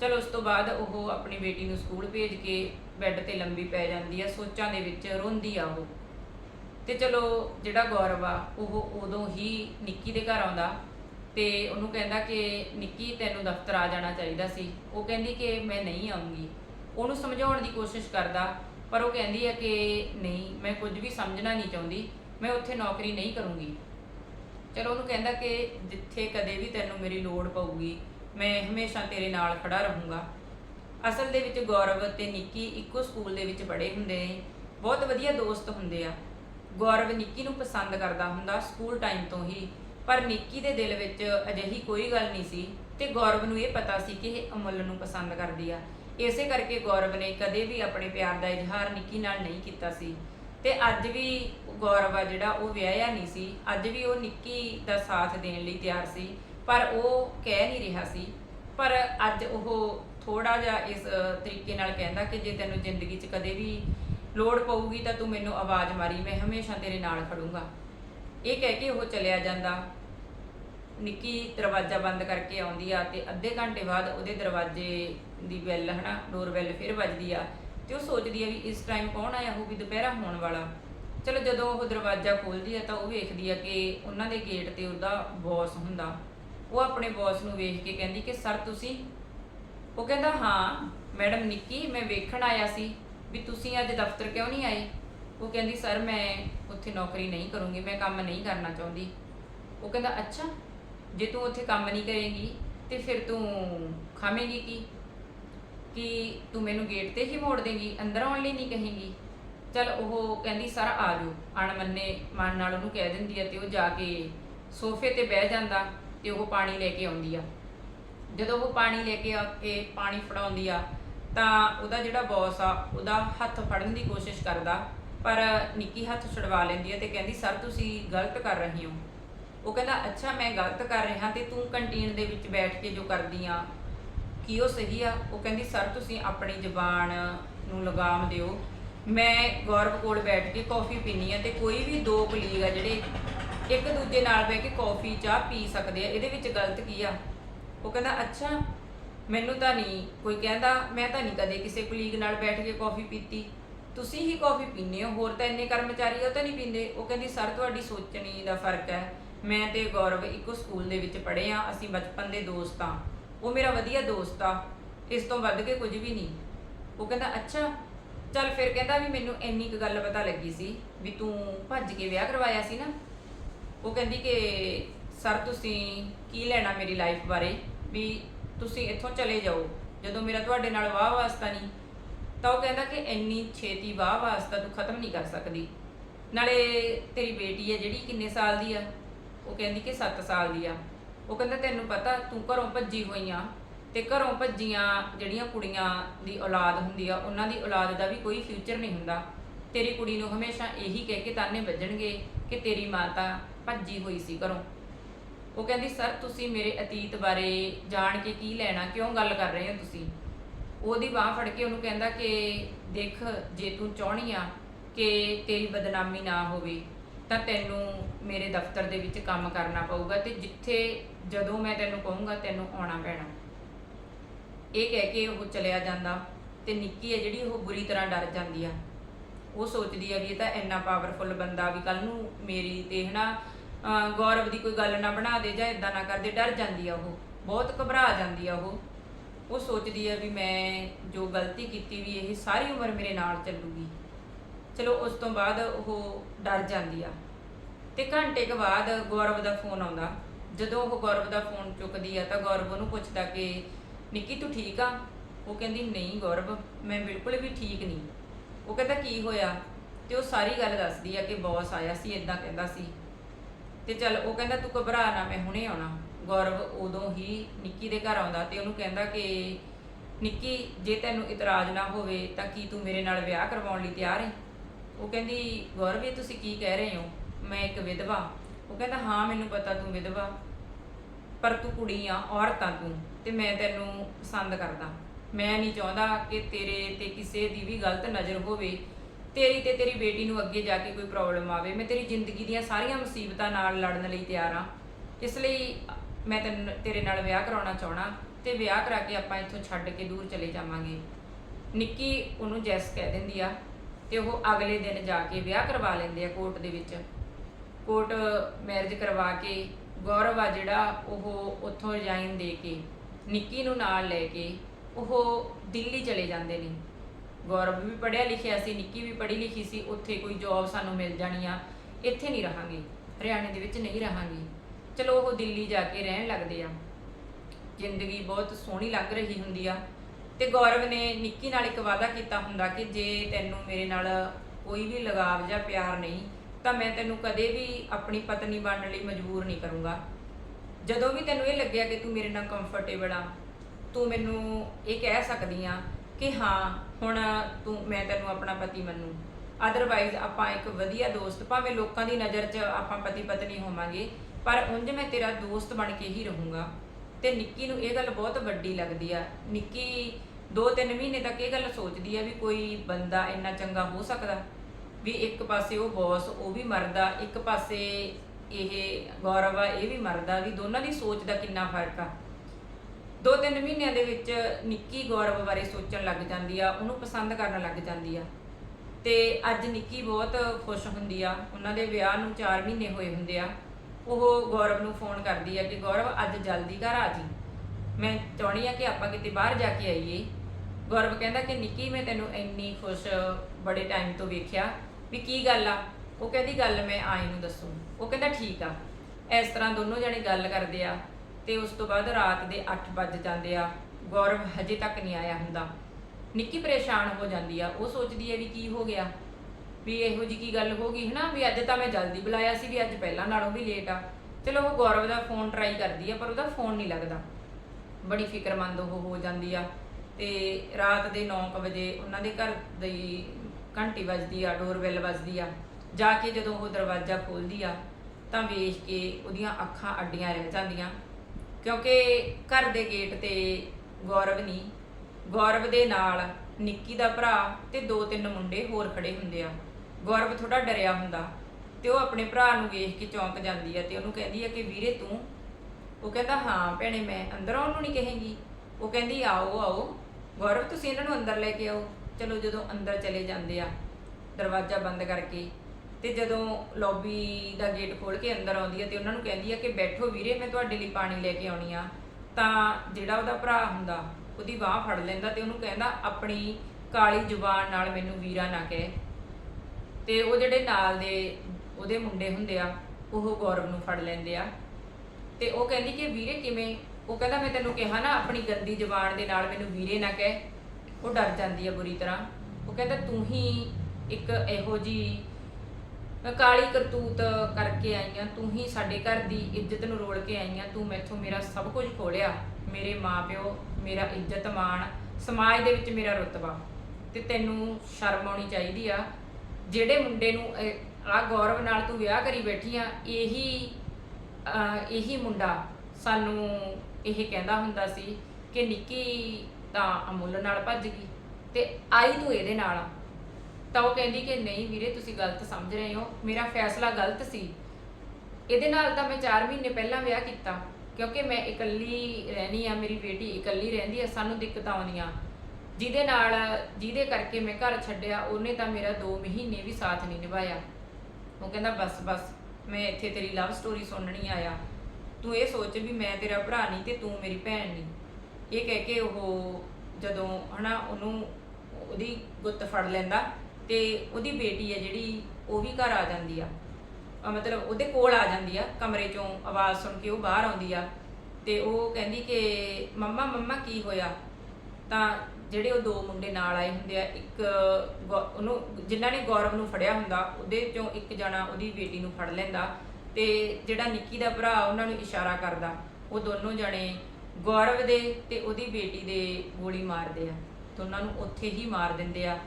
ਚਲੋ, ਉਸ ਤੋਂ ਬਾਅਦ ਉਹ ਆਪਣੀ ਬੇਟੀ ਨੂੰ ਸਕੂਲ ਭੇਜ ਕੇ ਬੈੱਡ ਤੇ ਲੰਬੀ ਪੈ ਜਾਂਦੀ ਆ, ਸੋਚਾਂ ਦੇ ਵਿੱਚ ਰੋਂਦੀ ਆ ਉਹ। ਤੇ ਚਲੋ, ਜਿਹੜਾ ਗੌਰਵ ਆ, ਉਹ ਉਦੋਂ ਹੀ ਨਿੱਕੀ ਦੇ ਘਰ ਆਉਂਦਾ ਤੇ ਉਹਨੂੰ ਕਹਿੰਦਾ ਕਿ ਨਿੱਕੀ, ਤੈਨੂੰ ਦਫ਼ਤਰ ਆ ਜਾਣਾ ਚਾਹੀਦਾ ਸੀ। ਉਹ ਕਹਿੰਦੀ ਕਿ ਮੈਂ ਨਹੀਂ ਆਉਂਗੀ। ਉਹਨੂੰ ਸਮਝਾਉਣ ਦੀ ਕੋਸ਼ਿਸ਼ ਕਰਦਾ, ਪਰ ਉਹ ਕਹਿੰਦੀ ਹੈ ਕਿ ਨਹੀਂ, ਮੈਂ ਕੁਝ ਵੀ ਸਮਝਣਾ ਨਹੀਂ ਚਾਹੁੰਦੀ, ਮੈਂ ਉੱਥੇ ਨੌਕਰੀ ਨਹੀਂ ਕਰੂੰਗੀ। ਚਲੋ ਉਹਨੂੰ ਕਹਿੰਦਾ ਕਿ ਜਿੱਥੇ ਕਦੇ ਵੀ ਤੈਨੂੰ ਮੇਰੀ ਲੋੜ ਪਊਗੀ, ਮੈਂ ਹਮੇਸ਼ਾ ਤੇਰੇ ਨਾਲ ਖੜਾ ਰਹੂੰਗਾ। ਅਸਲ ਦੇ ਵਿੱਚ ਗੌਰਵ ਤੇ ਨਿੱਕੀ ਇੱਕੋ ਸਕੂਲ ਦੇ ਵਿੱਚ ਪੜ੍ਹੇ ਹੁੰਦੇ ਨੇ ਬਹੁਤ ਵਧੀਆ ਦੋਸਤ ਹੁੰਦੇ ਆ। ਗੌਰਵ ਨਿੱਕੀ ਨੂੰ ਪਸੰਦ ਕਰਦਾ ਹੁੰਦਾ ਸਕੂਲ ਟਾਈਮ ਤੋਂ ਹੀ, ਪਰ ਨਿੱਕੀ ਦੇ ਦਿਲ ਵਿੱਚ ਅਜਿਹੀ ਕੋਈ ਗੱਲ ਨਹੀਂ ਸੀ ਤੇ ਗੌਰਵ ਨੂੰ ਇਹ ਪਤਾ ਸੀ ਕਿ ਇਹ ਅਮੁੱਲ ਨੂੰ ਪਸੰਦ ਕਰਦੀ ਆ। ਇਸੇ ਕਰਕੇ ਗੌਰਵ ਨੇ ਕਦੇ ਵੀ ਆਪਣੇ ਪਿਆਰ ਦਾ ਇਜ਼ਹਾਰ ਨਿੱਕੀ ਨਾਲ ਨਹੀਂ ਕੀਤਾ ਸੀ। ਤੇ ਅੱਜ ਵੀ ਗੌਰਵ ਆ ਜਿਹੜਾ, ਉਹ ਵਿਆਹਿਆ ਨਹੀਂ ਸੀ। ਅੱਜ ਵੀ ਉਹ ਨਿੱਕੀ ਦਾ ਸਾਥ ਦੇਣ ਲਈ ਤਿਆਰ ਸੀ, ਪਰ ਉਹ ਕਹਿ ਨਹੀਂ ਰਿਹਾ ਸੀ। ਪਰ ਅੱਜ ਉਹ ਥੋੜਾ ਜਿਹਾ ਇਸ ਤਰੀਕੇ ਨਾਲ ਕਹਿੰਦਾ ਕਿ ਜੇ ਤੈਨੂੰ ਜ਼ਿੰਦਗੀ 'ਚ ਕਦੇ ਵੀ ਲੋੜ ਪਊਗੀ ਤਾਂ ਤੂੰ ਮੈਨੂੰ ਆਵਾਜ਼ ਮਾਰੀ, ਮੈਂ ਹਮੇਸ਼ਾ ਤੇਰੇ ਨਾਲ ਖੜੂੰਗਾ। ਇਹ ਕਹਿ ਕੇ ਉਹ ਚਲਿਆ ਜਾਂਦਾ। ਨਿੱਕੀ ਦਰਵਾਜ਼ਾ ਬੰਦ ਕਰਕੇ ਆਉਂਦੀ ਆ ਤੇ ਅੱਧੇ ਘੰਟੇ ਬਾਅਦ ਉਹਦੇ ਦਰਵਾਜ਼ੇ ਦੀ ਬੈਲ ਹਨਾ ਡੋਰ ਬੈਲ ਫਿਰ ਵੱਜਦੀ ਆ। ਤੇ ਉਹ ਸੋਚਦੀ ਆ ਵੀ ਇਸ ਟਾਈਮ ਕੌਣ ਆਇਆ ਹੋਊ ਵੀ ਦੁਪਹਿਰਾ ਹੋਣ ਵਾਲਾ। ਚਲੋ ਜਦੋਂ ਉਹ ਦਰਵਾਜ਼ਾ ਖੋਲਦੀ ਆ ਤਾਂ ਉਹ ਵੇਖਦੀ ਆ ਕਿ ਉਹਨਾਂ ਦੇ ਗੇਟ ਤੇ ਉਹਦਾ ਬੌਸ ਹੁੰਦਾ। ਉਹ ਆਪਣੇ ਬੌਸ ਨੂੰ ਵੇਖ ਕੇ ਕਹਿੰਦੀ ਕਿ, ਸਰ, ਤੁਸੀਂ? ਉਹ ਕਹਿੰਦਾ, ਹਾਂ, ਮੈਡਮ ਨਿੱਕੀ, ਮੈਂ ਵੇਖਣ ਆਇਆ ਸੀ ਵੀ ਤੁਸੀਂ ਅੱਜ ਦਫ਼ਤਰ ਕਿਉਂ ਨਹੀਂ ਆਏ? ਉਹ ਕਹਿੰਦੀ, ਸਰ, ਮੈਂ ਉੱਥੇ ਨੌਕਰੀ ਨਹੀਂ ਕਰੂੰਗੀ, ਮੈਂ ਕੰਮ ਨਹੀਂ ਕਰਨਾ ਚਾਹੁੰਦੀ। ਉਹ ਕਹਿੰਦਾ, ਅੱਛਾ, ਜੇ ਤੂੰ ਉੱਥੇ ਕੰਮ ਨਹੀਂ ਕਰੇਗੀ, ਤੇ ਫਿਰ ਤੂੰ ਖਾਵੇਂਗੀ ਕੀ? ਕਿ ਤੂੰ ਮੈਨੂੰ ਗੇਟ ਤੇ ਹੀ ਮੋੜ ਦੇਗੀ, ਅੰਦਰ ਆਉਣ ਲਈ ਨਹੀਂ ਕਹੇਂਗੀ। ਚਲ ਉਹ ਕਹਿੰਦੀ, ਸਰ, ਆ ਜਾਓ। ਅਣਮੰਨੇ ਮਨ ਨਾਲ ਉਹਨੂੰ ਕਹਿ ਦਿੰਦੀ ਆ ਤੇ ਉਹ ਜਾ ਕੇ ਸੋਫੇ ਤੇ ਬਹਿ ਜਾਂਦਾ ਤੇ ਉਹ ਪਾਣੀ ਲੈ ਕੇ ਆਉਂਦੀ ਆ। ਜਦੋਂ ਉਹ ਪਾਣੀ ਲੈ ਕੇ ਆ ਕੇ ਪਾਣੀ ਫੜਾਉਂਦੀ ਆ, ਤਾਂ ਉਹਦਾ ਜਿਹੜਾ ਬੌਸ ਆ, ਉਹਦਾ ਹੱਥ ਫੜਨ ਦੀ ਕੋਸ਼ਿਸ਼ ਕਰਦਾ, ਪਰ ਨਿੱਕੀ ਹੱਥ ਛੁਡਵਾ ਲੈਂਦੀ ਹੈ ਤੇ ਕਹਿੰਦੀ, ਸਰ, ਤੁਸੀਂ ਗਲਤ ਕਰ ਰਹੇ ਹੋ। ਉਹ ਕਹਿੰਦਾ, ਅੱਛਾ, ਮੈਂ ਗਲਤ ਕਰ ਰਿਹਾ ਤੇ ਤੂੰ ਕੰਟੀਨ ਦੇ ਵਿੱਚ ਬੈਠ ਕੇ ਜੋ ਕਰਦੀ ਆ ਕੀ ਉਹ ਸਹੀ ਆ? ਉਹ ਕਹਿੰਦੀ, ਸਰ, ਤੁਸੀਂ ਆਪਣੀ ਜ਼ਬਾਨ ਨੂੰ ਲਗਾਮ ਦਿਓ। ਮੈਂ ਗੌਰਵ ਕੋਲ ਬੈਠ ਕੇ ਕੌਫੀ ਪੀਨੀ ਆ ਤੇ ਕੋਈ ਵੀ ਦੋ ਕਲੀਗ ਆ ਜਿਹੜੇ ਇੱਕ ਦੂਜੇ ਨਾਲ ਬਹਿ ਕੇ ਕੌਫੀ, ਚਾਹ ਪੀ ਸਕਦੇ ਆ। ਇਹਦੇ ਵਿੱਚ ਗਲਤ ਕੀ ਆ? ਉਹ ਕਹਿੰਦਾ, ਅੱਛਾ, ਮੈਨੂੰ ਤਾਂ ਨਹੀਂ ਕੋਈ ਕਹਿੰਦਾ, ਮੈਂ ਤਾਂ ਨਹੀਂ ਕਦੇ ਕਿਸੇ ਕੁਲੀਗ ਨਾਲ ਬੈਠ ਕੇ ਕੌਫੀ ਪੀਤੀ। ਤੁਸੀਂ ਹੀ ਕੌਫੀ ਪੀਂਦੇ ਹੋ, ਹੋਰ ਤਾਂ ਇੰਨੇ ਕਰਮਚਾਰੀ ਉਹ ਤਾਂ ਨਹੀਂ ਪੀਂਦੇ। ਉਹ ਕਹਿੰਦੀ, ਸਰ, ਤੁਹਾਡੀ ਸੋਚਣੀ ਦਾ ਫ਼ਰਕ ਹੈ। ਮੈਂ ਤੇ ਗੌਰਵ ਇੱਕੋ ਸਕੂਲ ਦੇ ਵਿੱਚ ਪੜ੍ਹੇ ਆ ਅਸੀਂ ਬਚਪਨ ਦੇ ਦੋਸਤ ਆ ਉਹ ਮੇਰਾ ਵਧੀਆ ਦੋਸਤ ਆ, ਇਸ ਤੋਂ ਵੱਧ ਕੇ ਕੁਝ ਵੀ ਨਹੀਂ। ਉਹ ਕਹਿੰਦਾ, ਅੱਛਾ, ਚੱਲ ਫਿਰ ਕਹਿੰਦਾ ਵੀ ਮੈਨੂੰ ਇੰਨੀ ਕੁ ਗੱਲ ਪਤਾ ਲੱਗੀ ਸੀ ਵੀ ਤੂੰ ਭੱਜ ਕੇ ਵਿਆਹ ਕਰਵਾਇਆ ਸੀ ਨਾ। ਉਹ ਕਹਿੰਦੀ ਕਿ, ਸਰ, ਤੁਸੀਂ ਕੀ ਲੈਣਾ ਮੇਰੀ ਲਾਈਫ ਬਾਰੇ? ਵੀ ਤੁਸੀਂ ਇੱਥੋਂ ਚਲੇ ਜਾਓ, ਜਦੋਂ ਮੇਰਾ ਤੁਹਾਡੇ ਨਾਲ ਵਾਹ ਵਾਸਤਾ ਨਹੀਂ। ਤਾਂ ਉਹ ਕਹਿੰਦਾ ਕਿ ਇੰਨੀ ਛੇਤੀ ਵਾਹ ਵਾਸਤਾ ਤੂੰ ਖਤਮ ਨਹੀਂ ਕਰ ਸਕਦੀ। ਨਾਲੇ ਤੇਰੀ ਬੇਟੀ ਹੈ ਜਿਹੜੀ, ਕਿੰਨੇ ਸਾਲ ਦੀ ਆ? ਉਹ ਕਹਿੰਦੀ ਕਿ 7 ਸਾਲ ਦੀ ਆ। ਉਹ ਕਹਿੰਦਾ ਤੈਨੂੰ ਪਤਾ, ਤੂੰ ਘਰੋਂ ਭੱਜੀ ਹੋਈ ਆ ਤੇ ਘਰੋਂ ਭੱਜੀਆਂ ਜਿਹੜੀਆਂ ਕੁੜੀਆਂ ਦੀ ਔਲਾਦ ਹੁੰਦੀ ਆ, ਉਹਨਾਂ ਦੀ ਔਲਾਦ ਦਾ ਵੀ ਕੋਈ ਫਿਊਚਰ ਨਹੀਂ ਹੁੰਦਾ। ਤੇਰੀ ਕੁੜੀ ਨੂੰ ਹਮੇਸ਼ਾ ਇਹੀ ਕਹਿ ਕੇ ਤਾਨੇ ਵੱਜਣਗੇ ਕਿ ਤੇਰੀ ਮਾਤਾ ਭੱਜੀ ਹੋਈ ਸੀ ਘਰੋਂ। ਉਹ ਕਹਿੰਦੀ, ਸਰ, ਤੁਸੀਂ ਮੇਰੇ ਅਤੀਤ ਬਾਰੇ ਜਾਣ ਕੇ ਕੀ ਲੈਣਾ, ਕਿਉਂ ਗੱਲ ਕਰ ਰਹੇ ਹੋ ਤੁਸੀਂ? ਉਹਦੀ ਬਾਹ ਫੜ ਕੇ ਉਹਨੂੰ ਕਹਿੰਦਾ ਕਿ ਦੇਖ, ਜੇ ਤੂੰ ਚਾਹਣੀ ਆ ਕਿ ਤੇਰੀ ਬਦਨਾਮੀ ਨਾ ਹੋਵੇ ਤਾਂ ਤੈਨੂੰ ਮੇਰੇ ਦਫ਼ਤਰ ਦੇ ਵਿੱਚ ਕੰਮ ਕਰਨਾ ਪਊਗਾ ਤੇ ਜਿੱਥੇ ਜਦੋਂ ਮੈਂ ਤੈਨੂੰ ਕਹੂੰਗਾ ਤੈਨੂੰ ਆਉਣਾ ਪੈਣਾ। ਇਹ ਕਹਿ ਕੇ ਉਹ ਚਲਿਆ ਜਾਂਦਾ ਤੇ ਨਿੱਕੀ ਹੈ ਜਿਹੜੀ ਉਹ ਬੁਰੀ ਤਰ੍ਹਾਂ ਡਰ ਜਾਂਦੀ ਆ। ਉਹ ਸੋਚਦੀ ਆ ਵੀ ਇਹ ਤਾਂ ਇੰਨਾ ਪਾਵਰਫੁਲ ਬੰਦਾ ਵੀ ਕੱਲ ਨੂੰ ਮੇਰੀ ਤੇ ਹਨਾ ਗੌਰਵ ਦੀ ਕੋਈ ਗੱਲ ਨਾ ਬਣਾ ਦੇ ਜਾਂ ਇਦਾਂ ਨਾ ਕਰਦੇ ਡਰ ਜਾਂਦੀ ਆ ਉਹ, ਬਹੁਤ ਘਬਰਾ ਜਾਂਦੀ ਆ ਉਹ। ਉਹ ਸੋਚਦੀ ਆ ਵੀ ਮੈਂ ਜੋ ਗਲਤੀ ਕੀਤੀ ਵੀ ਇਹ ਸਾਰੀ ਉਮਰ ਮੇਰੇ ਨਾਲ ਚੱਲੂਗੀ। ਚਲੋ ਉਸ ਤੋਂ ਬਾਅਦ ਉਹ ਡਰ ਜਾਂਦੀ ਆ। ਤੇ ਘੰਟੇ ਕੁ ਬਾਅਦ ਗੌਰਵ ਦਾ ਫੋਨ ਆਉਂਦਾ। ਜਦੋਂ ਉਹ ਗੌਰਵ ਦਾ ਫੋਨ ਚੁੱਕਦੀ ਆ ਤਾਂ ਗੌਰਵ ਉਹਨੂੰ ਪੁੱਛਦਾ ਕਿ, ਨਿੱਕੀ, ਤੂੰ ਠੀਕ ਆ? ਉਹ ਕਹਿੰਦੀ, ਨਹੀਂ ਗੌਰਵ, ਮੈਂ ਬਿਲਕੁਲ ਵੀ ਠੀਕ ਨਹੀਂ। ਉਹ ਕਹਿੰਦਾ, ਕੀ ਹੋਇਆ? ਤੇ ਉਹ ਸਾਰੀ ਗੱਲ ਦੱਸਦੀ ਆ ਕਿ ਬੌਸ ਆਇਆ ਸੀ ਇਦਾਂ ਕਹਿੰਦਾ ਸੀ। ਤੇ ਚੱਲ, ਉਹ ਕਹਿੰਦਾ, ਤੂੰ ਘਬਰਾ ਨਾ, ਮੈਂ ਹੁਣੇ ਆਉਣਾ। ਗੌਰਵ ਉਦੋਂ ਹੀ ਨਿੱਕੀ ਦੇ ਘਰ ਆਉਂਦਾ ਤੇ ਉਹਨੂੰ ਕਹਿੰਦਾ ਕਿ, ਨਿੱਕੀ, ਜੇ ਤੈਨੂੰ ਇਤਰਾਜ਼ ਨਾ ਹੋਵੇ ਤਾਂ ਕੀ ਤੂੰ ਮੇਰੇ ਨਾਲ ਵਿਆਹ ਕਰਵਾਉਣ ਲਈ ਤਿਆਰ ਹੈ ਉਹ ਕਹਿੰਦੀ, ਗੌਰਵ ਇਹ ਤੁਸੀਂ ਕੀ ਕਹਿ ਰਹੇ ਹੋ? ਮੈਂ ਇੱਕ ਵਿਧਵਾ। ਉਹ ਕਹਿੰਦਾ, ਹਾਂ, ਮੈਨੂੰ ਪਤਾ, ਤੂੰ ਵਿਧਵਾ, ਪਰ ਤੂੰ ਕੁੜੀ ਆ, ਔਰਤਾਂ ਤੂੰ, ਤੇ ਮੈਂ ਤੈਨੂੰ ਪਸੰਦ ਕਰਦਾ। ਮੈਂ ਨਹੀਂ ਚਾਹੁੰਦਾ ਕਿ ਤੇਰੇ ਤੇ ਕਿਸੇ ਦੀ ਵੀ ਗਲਤ ਨਜ਼ਰ ਹੋਵੇ। ਤੇਰੀ ਤੇ ਤੇਰੀ ਬੇਟੀ ਨੂੰ ਅੱਗੇ ਜਾ ਕੇ ਕੋਈ ਪ੍ਰੋਬਲਮ ਆਵੇ। ਮੈਂ ਤੇਰੀ ਜ਼ਿੰਦਗੀ ਦੀਆਂ ਸਾਰੀਆਂ ਮੁਸੀਬਤਾਂ ਨਾਲ ਲੜਨ ਲਈ ਤਿਆਰ ਆ। ਇਸ ਲਈ ਮੈਂ ਤੈਨੂੰ, ਤੇਰੇ ਨਾਲ ਵਿਆਹ ਕਰਾਉਣਾ ਚਾਹਣਾ ਤੇ ਵਿਆਹ ਕਰਾ ਕੇ ਆਪਾਂ ਇੱਥੋਂ ਛੱਡ ਕੇ ਦੂਰ ਚਲੇ ਜਾਵਾਂਗੇ। ਨਿੱਕੀ ਉਹਨੂੰ ਜੈਸ ਕਹਿ ਦਿੰਦੀ ਆ। ਤੇ ਉਹ ਅਗਲੇ ਦਿਨ ਜਾ ਕੇ ਵਿਆਹ ਕਰਵਾ ਲੈਂਦੇ ਆ ਕੋਰਟ ਦੇ ਵਿੱਚ। ਕੋਰਟ ਮੈਰਿਜ ਕਰਵਾ ਕੇ ਗੌਰਵ ਆ ਜਿਹੜਾ ਉਹ ਉੱਥੋਂ ਰਿਜ਼ਾਈਨ ਦੇ ਕੇ, ਨਿੱਕੀ ਨੂੰ ਨਾਲ ਲੈ ਕੇ ਉਹ ਦਿੱਲੀ ਚਲੇ ਜਾਂਦੇ ਨੇ। ਗੌਰਵ ਵੀ ਪੜ੍ਹਿਆ ਲਿਖਿਆ ਸੀ, ਨਿੱਕੀ ਵੀ ਪੜ੍ਹੀ ਲਿਖੀ ਸੀ, ਉੱਥੇ ਕੋਈ ਜੌਬ ਸਾਨੂੰ ਮਿਲ ਜਾਣੀ ਆ, ਇੱਥੇ ਨਹੀਂ ਰਹਾਂਗੇ, ਹਰਿਆਣੇ ਦੇ ਵਿੱਚ ਨਹੀਂ ਰਹਾਂਗੇ। ਚਲੋ ਉਹ ਦਿੱਲੀ ਜਾ ਕੇ ਰਹਿਣ ਲੱਗਦੇ ਆ। ਜ਼ਿੰਦਗੀ ਬਹੁਤ ਸੋਹਣੀ ਲੱਗ ਰਹੀ ਹੁੰਦੀ ਆ। ਤੇ ਗੌਰਵ ਨੇ ਨਿੱਕੀ ਨਾਲ ਇੱਕ ਵਾਅਦਾ ਕੀਤਾ ਹੁੰਦਾ ਕਿ ਜੇ ਤੈਨੂੰ ਮੇਰੇ ਨਾਲ ਕੋਈ ਵੀ ਲਗਾਵ ਜਾਂ ਪਿਆਰ ਨਹੀਂ, ਤਾਂ ਮੈਂ ਤੈਨੂੰ ਕਦੇ ਵੀ ਆਪਣੀ ਪਤਨੀ ਬਣਨ ਲਈ ਮਜਬੂਰ ਨਹੀਂ ਕਰੂੰਗਾ। ਜਦੋਂ ਵੀ ਤੈਨੂੰ ਇਹ ਲੱਗਿਆ ਕਿ ਤੂੰ ਮੇਰੇ ਨਾਲ ਕੰਫਰਟੇਬਲ ਆ, ਤੂੰ ਮੈਨੂੰ ਇਹ ਕਹਿ ਸਕਦੀ ਆ ਕਿ ਹਾਂ, ਹੁਣ ਤੂੰ, ਮੈਂ ਤੈਨੂੰ ਆਪਣਾ ਪਤੀ ਮੰਨੂ। ਅਦਰਵਾਈਜ਼ ਆਪਾਂ ਇੱਕ ਵਧੀਆ ਦੋਸਤ, ਭਾਵੇਂ ਲੋਕਾਂ ਦੀ ਨਜ਼ਰ 'ਚ ਆਪਾਂ ਪਤੀ ਪਤਨੀ ਹੋਵਾਂਗੇ, ਪਰ ਉਂਝ ਮੈਂ ਤੇਰਾ ਦੋਸਤ ਬਣ ਕੇ ਹੀ ਰਹੂੰਗਾ। ਤੇ ਨਿੱਕੀ ਨੂੰ ਇਹ ਗੱਲ ਬਹੁਤ ਵੱਡੀ ਲੱਗਦੀ ਆ। ਨਿੱਕੀ 2-3 ਮਹੀਨੇ ਤੱਕ ਇਹ ਗੱਲ ਸੋਚਦੀ ਆ ਵੀ ਕੋਈ ਬੰਦਾ ਇੰਨਾ ਚੰਗਾ ਹੋ ਸਕਦਾ। ਵੀ ਇੱਕ ਪਾਸੇ ਉਹ ਬੌਸ ਉਹ ਵੀ ਮਰਦਾ, ਇੱਕ ਪਾਸੇ ਇਹ ਗੌਰਵ ਆ, ਇਹ ਵੀ ਮਰਦਾ, ਵੀ ਦੋਨਾਂ ਦੀ ਸੋਚ ਦਾ ਕਿੰਨਾ ਫ਼ਰਕ ਆ। ਦੋ ਤਿੰਨ ਮਹੀਨਿਆਂ ਦੇ ਵਿੱਚ ਨਿੱਕੀ ਗੌਰਵ ਬਾਰੇ ਸੋਚਣ ਲੱਗ ਜਾਂਦੀ ਆ, ਉਹਨੂੰ ਪਸੰਦ ਕਰਨ ਲੱਗ ਜਾਂਦੀ ਆ। ਤੇ ਅੱਜ ਨਿੱਕੀ ਬਹੁਤ ਖੁਸ਼ ਹੁੰਦੀ ਆ। ਉਹਨਾਂ ਦੇ ਵਿਆਹ ਨੂੰ 4 ਮਹੀਨੇ ਹੋਏ ਹੁੰਦੇ ਆ। ਉਹ ਗੌਰਵ ਨੂੰ ਫੋਨ ਕਰਦੀ ਆ ਕਿ ਗੌਰਵ, ਅੱਜ ਜਲਦੀ ਘਰ ਆ ਜੀ। ਮੈਂ ਚਾਹਣੀ ਆ ਕਿ ਆਪਾਂ ਕਿਤੇ ਬਾਹਰ ਜਾ ਕੇ ਆਈਏ। ਗੌਰਵ ਕਹਿੰਦਾ ਕਿ, ਨਿੱਕੀ, ਮੈਂ ਤੈਨੂੰ ਇੰਨੀ ਖੁਸ਼ ਬੜੇ ਟਾਈਮ ਤੋਂ ਵੇਖਿਆ। ਵੀ ਕੀ ਗੱਲ ਆ? ਉਹ ਕਹਿੰਦੀ, ਗੱਲ ਮੈਂ ਆਏ ਨੂੰ ਦੱਸੂ। ਉਹ ਕਹਿੰਦਾ, ਠੀਕ ਆ। ਇਸ ਤਰ੍ਹਾਂ ਦੋਨੋਂ ਜਣੇ ਗੱਲ ਕਰਦੇ ਆ ਤੇ ਉਸ ਤੋਂ ਬਾਅਦ ਰਾਤ ਦੇ 8 ਵੱਜ ਜਾਂਦੇ ਆ। ਗੌਰਵ ਹਜੇ ਤੱਕ ਨਹੀਂ ਆਇਆ ਹੁੰਦਾ। ਨਿੱਕੀ ਪਰੇਸ਼ਾਨ ਹੋ ਜਾਂਦੀ ਆ। ਉਹ ਸੋਚਦੀ ਹੈ ਵੀ ਕੀ ਹੋ ਗਿਆ। ਵੀ ਇਹੋ ਜੀ ਕੀ ਗੱਲ ਹੋ ਗਈ, ਹਨਾ? ਵੀ ਅੱਜ ਤਾਂ ਮੈਂ ਜਲਦੀ ਬੁਲਾਇਆ ਸੀ ਵੀ ਅੱਜ ਪਹਿਲਾਂ ਨਾਲੋਂ ਵੀ ਲੇਟ ਆ। ਚਲੋ, ਉਹ ਗੌਰਵ ਦਾ ਫੋਨ ਟਰਾਈ ਕਰਦੀ ਆ, ਪਰ ਉਹਦਾ ਫੋਨ ਨਹੀਂ ਲੱਗਦਾ। ਬੜੀ ਫਿਕਰਮੰਦ ਉਹ ਹੋ ਜਾਂਦੀ ਆ। ਤੇ ਰਾਤ ਦੇ 9:00 ਵਜੇ ਉਹਨਾਂ ਦੇ ਘਰ ਦੀ ਘੰਟੀ ਵੱਜਦੀ ਆ ਡੋਰਬੈਲ ਵੱਜਦੀ ਆ। ਜਾ ਕੇ ਜਦੋਂ ਉਹ ਦਰਵਾਜ਼ਾ ਖੋਲਦੀ ਆ, ਤਾਂ ਵੇਖ ਕੇ ਉਹਦੀਆਂ ਅੱਖਾਂ ਅੱਡੀਆਂ ਰਹਿ ਜਾਂਦੀਆਂ। ਕਿਉਂਕਿ ਘਰ ਦੇ ਗੇਟ ਤੇ ਗੌਰਵ ਨਹੀਂ। ਗੌਰਵ ਦੇ ਨਾਲ ਨਿੱਕੀ ਦਾ ਭਰਾ ਤੇ ਦੋ ਤਿੰਨ ਮੁੰਡੇ ਹੋਰ ਖੜੇ ਹੁੰਦੇ ਆ। ਗੌਰਵ ਥੋੜਾ ਡਰਿਆ ਹੁੰਦਾ ਤੇ ਉਹ ਆਪਣੇ ਭਰਾ ਨੂੰ ਵੇਖ ਕੇ ਚੌਂਕ ਜਾਂਦੀ ਆ ਤੇ ਉਹਨੂੰ ਕਹਿੰਦੀ ਆ ਕਿ ਵੀਰੇ ਤੂੰ, ਉਹ ਕਹਿੰਦਾ, ਹਾਂ ਭੈਣੇ, ਮੈਂ ਅੰਦਰ ਆਉਣ ਨੂੰ ਨਹੀਂ ਕਹੇਗੀ। ਉਹ ਕਹਿੰਦੀ, ਆਓ ਆਓ, ਗੌਰਵ, ਤੁਸੀਂ ਇਹਨਾਂ ਨੂੰ ਅੰਦਰ ਲੈ ਕੇ ਆਓ। ਚਲੋ, ਜਦੋਂ ਅੰਦਰ ਚਲੇ ਜਾਂਦੇ ਆ ਦਰਵਾਜ਼ਾ ਬੰਦ ਕਰਕੇ ਤੇ ਜਦੋਂ ਲੌਬੀ ਦਾ ਗੇਟ ਖੋਲ ਕੇ ਅੰਦਰ ਆਉਂਦੀ ਆ ਤੇ ਉਹਨਾਂ ਨੂੰ ਕਹਿੰਦੀ ਆ ਕਿ ਬੈਠੋ ਵੀਰੇ, ਮੈਂ ਤੁਹਾਡੇ ਲਈ ਪਾਣੀ ਲੈ ਕੇ ਆਉਣੀ ਆ। ਤਾਂ ਜਿਹੜਾ ਉਹਦਾ ਭਰਾ ਹੁੰਦਾ, ਉਹਦੀ ਬਾਹ ਫੜ ਲੈਂਦਾ ਤੇ ਉਹਨੂੰ ਕਹਿੰਦਾ, ਆਪਣੀ ਕਾਲੀ ਜ਼ੁਬਾਨ ਨਾਲ ਮੈਨੂੰ ਵੀਰਾ ਨਾ ਕਹਿ। ਤੇ ਉਹ ਜਿਹੜੇ ਨਾਲ ਦੇ ਉਹਦੇ ਮੁੰਡੇ ਹੁੰਦੇ ਆ, ਉਹ ਗੌਰਵ ਨੂੰ ਫੜ ਲੈਂਦੇ ਆ। ਤੇ ਉਹ ਕਹਿੰਦੀ ਕਿ ਵੀਰੇ ਕਿਵੇਂ? ਉਹ ਕਹਿੰਦਾ, ਮੈਂ ਤੈਨੂੰ ਕਿਹਾ ਨਾ, ਆਪਣੀ ਗੰਦੀ ਜ਼ੁਬਾਨ ਦੇ ਨਾਲ ਮੈਨੂੰ ਵੀਰੇ ਨਾ ਕਹਿ। ਉਹ ਡਰ ਜਾਂਦੀ ਆ ਬੁਰੀ ਤਰ੍ਹਾਂ। ਉਹ ਕਹਿੰਦਾ, ਤੂੰ ਹੀ ਇੱਕ ਇਹੋ ਜੀ ਕਾਲੀ ਕਰਤੂਤ ਕਰਕੇ ਆਈਆਂ ਤੂੰ ਹੀ ਸਾਡੇ ਘਰ ਦੀ ਇੱਜ਼ਤ ਨੂੰ ਰੋਲ ਕੇ ਆਈਆਂ ਤੂੰ ਮੈਥੋਂ ਮੇਰਾ ਸਭ ਕੁਝ ਖੋਲਿਆ। ਮੇਰੇ ਮਾਪਿਓ, ਮੇਰਾ ਇੱਜ਼ਤ ਮਾਣ, ਸਮਾਜ ਦੇ ਵਿੱਚ ਮੇਰਾ ਰੁਤਬਾ। ਤੇ ਤੈਨੂੰ ਸ਼ਰਮ ਆਉਣੀ ਚਾਹੀਦੀ ਆ। ਜਿਹੜੇ ਮੁੰਡੇ ਨੂੰ ਆ ਗੌਰਵ ਨਾਲ ਤੂੰ ਵਿਆਹ ਕਰੀ ਬੈਠੀ ਆ, ਇਹੀ ਇਹੀ ਮੁੰਡਾ ਸਾਨੂੰ ਇਹ ਕਹਿੰਦਾ ਹੁੰਦਾ ਸੀ ਕਿ ਨਿੱਕੀ ਤਾਂ ਅਮੁੱਲ ਨਾਲ ਭੱਜ ਗਈ ਤੇ ਆਈ ਤੂੰ ਇਹਦੇ ਨਾਲ ਆ। ਤਾਂ ਉਹ ਕਹਿੰਦੀ ਕਿ ਨਹੀਂ ਵੀਰੇ, ਤੁਸੀਂ ਗਲਤ ਸਮਝ ਰਹੇ ਹੋ, ਮੇਰਾ ਫੈਸਲਾ ਗਲਤ ਸੀ ਇਹਦੇ ਨਾਲ ਤਾਂ ਮੈਂ 4 ਮਹੀਨੇ ਪਹਿਲਾਂ ਵਿਆਹ ਕੀਤਾ, ਕਿਉਂਕਿ ਮੈਂ ਇਕੱਲੀ ਰਹਿਣੀ ਆ, ਮੇਰੀ ਬੇਟੀ ਇਕੱਲੀ ਰਹਿੰਦੀ ਆ, ਸਾਨੂੰ ਦਿੱਕਤਾਂ ਆਉਂਦੀਆਂ ਜਿਹਦੇ ਨਾਲ, ਜਿਹਦੇ ਕਰਕੇ ਮੈਂ ਘਰ ਛੱਡਿਆ, ਉਹਨੇ ਤਾਂ ਮੇਰਾ 2 ਮਹੀਨੇ ਵੀ ਸਾਥ ਨਹੀਂ ਨਿਭਾਇਆ। ਉਹ ਕਹਿੰਦਾ, ਬਸ ਬਸ, ਮੈਂ ਇੱਥੇ ਤੇਰੀ ਲਵ ਸਟੋਰੀ ਸੁਣਨੀ ਆਇਆ। ਤੂੰ ਇਹ ਸੋਚ ਵੀ ਮੈਂ ਤੇਰਾ ਭਰਾ ਨਹੀਂ ਤੇ ਤੂੰ ਮੇਰੀ ਭੈਣ ਨਹੀਂ। ਇਹ ਕਹਿ ਕੇ ਉਹ ਜਦੋਂ ਹਨਾ ਉਹਨੂੰ ਉਹਦੀ ਗੁੱਤ ਫੜ ਲੈਂਦਾ ਤੇ ਉਹਦੀ ਬੇਟੀ ਹੈ ਜਿਹੜੀ, ਉਹ ਵੀ ਘਰ ਆ ਜਾਂਦੀ ਆ। ਮਤਲਬ ਉਹਦੇ ਕੋਲ ਆ ਜਾਂਦੀ ਆ, ਕਮਰੇ ਚੋਂ ਆਵਾਜ਼ ਸੁਣ ਕੇ ਉਹ ਬਾਹਰ ਆਉਂਦੀ ਆ। ਤੇ ਉਹ ਕਹਿੰਦੀ ਕਿ, ਮੰਮਾ ਮੰਮਾ, ਕੀ ਹੋਇਆ? ਤਾਂ ਜਿਹੜੇ ਉਹ ਦੋ ਮੁੰਡੇ ਨਾਲ ਆਏ ਹੁੰਦੇ ਆ, ਇੱਕ ਗੌ- ਉਹਨੂੰ, ਜਿਨ੍ਹਾਂ ਨੇ ਗੌਰਵ ਨੂੰ ਫੜਿਆ ਹੁੰਦਾ, ਉਹਦੇ ਚੋਂ ਇੱਕ ਜਣਾ ਉਹਦੀ ਬੇਟੀ ਨੂੰ ਫੜ ਲੈਂਦਾ ਤੇ ਜਿਹੜਾ ਨਿੱਕੀ ਦਾ ਭਰਾ ਉਹਨਾਂ ਨੂੰ ਇਸ਼ਾਰਾ ਕਰਦਾ, ਉਹ ਦੋਨੋਂ ਜਣੇ ਗੌਰਵ ਦੇ ਤੇ ਉਹਦੀ ਬੇਟੀ ਦੇ ਗੋਲੀ ਮਾਰਦੇ ਆ ਦੋਨਾਂ ਨੂੰ ਉੱਥੇ ਹੀ ਮਾਰ ਦਿੰਦੇ ਆ।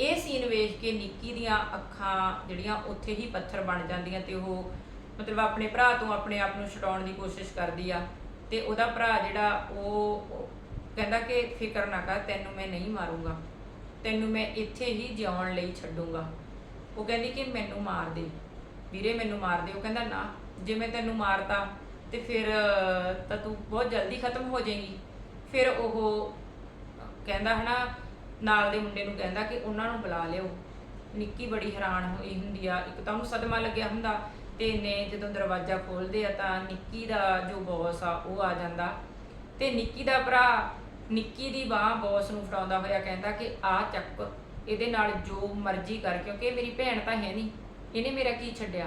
ਇਹ ਸੀਨ ਵੇਖ ਕੇ ਨਿੱਕੀ ਦੀਆਂ ਅੱਖਾਂ ਜਿਹੜੀਆਂ ਉੱਥੇ ਹੀ ਪੱਥਰ ਬਣ ਜਾਂਦੀਆਂ ਤੇ ਉਹ ਮਤਲਬ ਆਪਣੇ ਭਰਾ ਤੋਂ ਆਪਣੇ ਆਪ ਨੂੰ ਛਡਾਉਣ ਦੀ ਕੋਸ਼ਿਸ਼ ਕਰਦੀ ਆ ਤੇ ਉਹਦਾ ਭਰਾ ਜਿਹੜਾ ਉਹ ਕਹਿੰਦਾ ਕਿ ਫਿਕਰ ਨਾ ਕਰ, ਤੈਨੂੰ ਮੈਂ ਨਹੀਂ ਮਾਰੂੰਗਾ। ਤੈਨੂੰ ਮੈਂ ਇੱਥੇ ਹੀ ਜਿਉਣ ਲਈ ਛੱਡੂੰਗਾ। ਉਹ ਕਹਿੰਦੀ ਕਿ ਮੈਨੂੰ ਮਾਰ ਦੇ। ਵੀਰੇ, ਮੈਨੂੰ ਮਾਰ ਦੇ। ਉਹ ਕਹਿੰਦਾ, ਨਾ, ਜੇ ਮੈਂ ਤੈਨੂੰ ਮਾਰਤਾ, ਤੇ ਫਿਰ, ਤਾਂ ਤੂੰ ਬਹੁਤ ਜਲਦੀ ਖਤਮ ਹੋ ਜਾਏਗੀ। ਫਿਰ ਉਹ ਕਹਿੰਦਾ ਹਨਾ, ਨਾਲ ਦੇ ਮੁੰਡੇ ਨੂੰ ਕਹਿੰਦਾ ਕਿ ਉਹਨਾਂ ਨੂੰ ਬੁਲਾ ਲਿਓ। ਨਿੱਕੀ ਬੜੀ ਹੈਰਾਨ ਹੋਈ ਹੁੰਦੀ ਆ। ਇੱਕ ਤਾਂ ਉਹਨੂੰ ਸਦਮਾ ਲੱਗਿਆ ਹੁੰਦਾ ਤੇ ਨੇ ਜਦੋਂ ਦਰਵਾਜ਼ਾ ਖੋਲਦੇ ਆ ਤਾਂ ਨਿੱਕੀ ਦਾ ਜੋ ਬੌਸ ਆ, ਉਹ ਆ ਜਾਂਦਾ। ਤੇ ਨਿੱਕੀ ਦਾ ਭਰਾ ਨਿੱਕੀ ਦੀ ਬਾਹ ਬੌਸ ਨੂੰ ਫੜਾਉਂਦਾ ਹੋਇਆ ਕਹਿੰਦਾ ਕਿ ਆ ਚੱਕ, ਇਹਦੇ ਨਾਲ ਜੋ ਮਰਜ਼ੀ ਕਰ, ਕਿਉਂਕਿ ਇਹ ਮੇਰੀ ਭੈਣ ਤਾਂ ਹੈ ਨਹੀਂ। ਇਹਨੇ ਮੇਰਾ ਕੀ ਛੱਡਿਆ?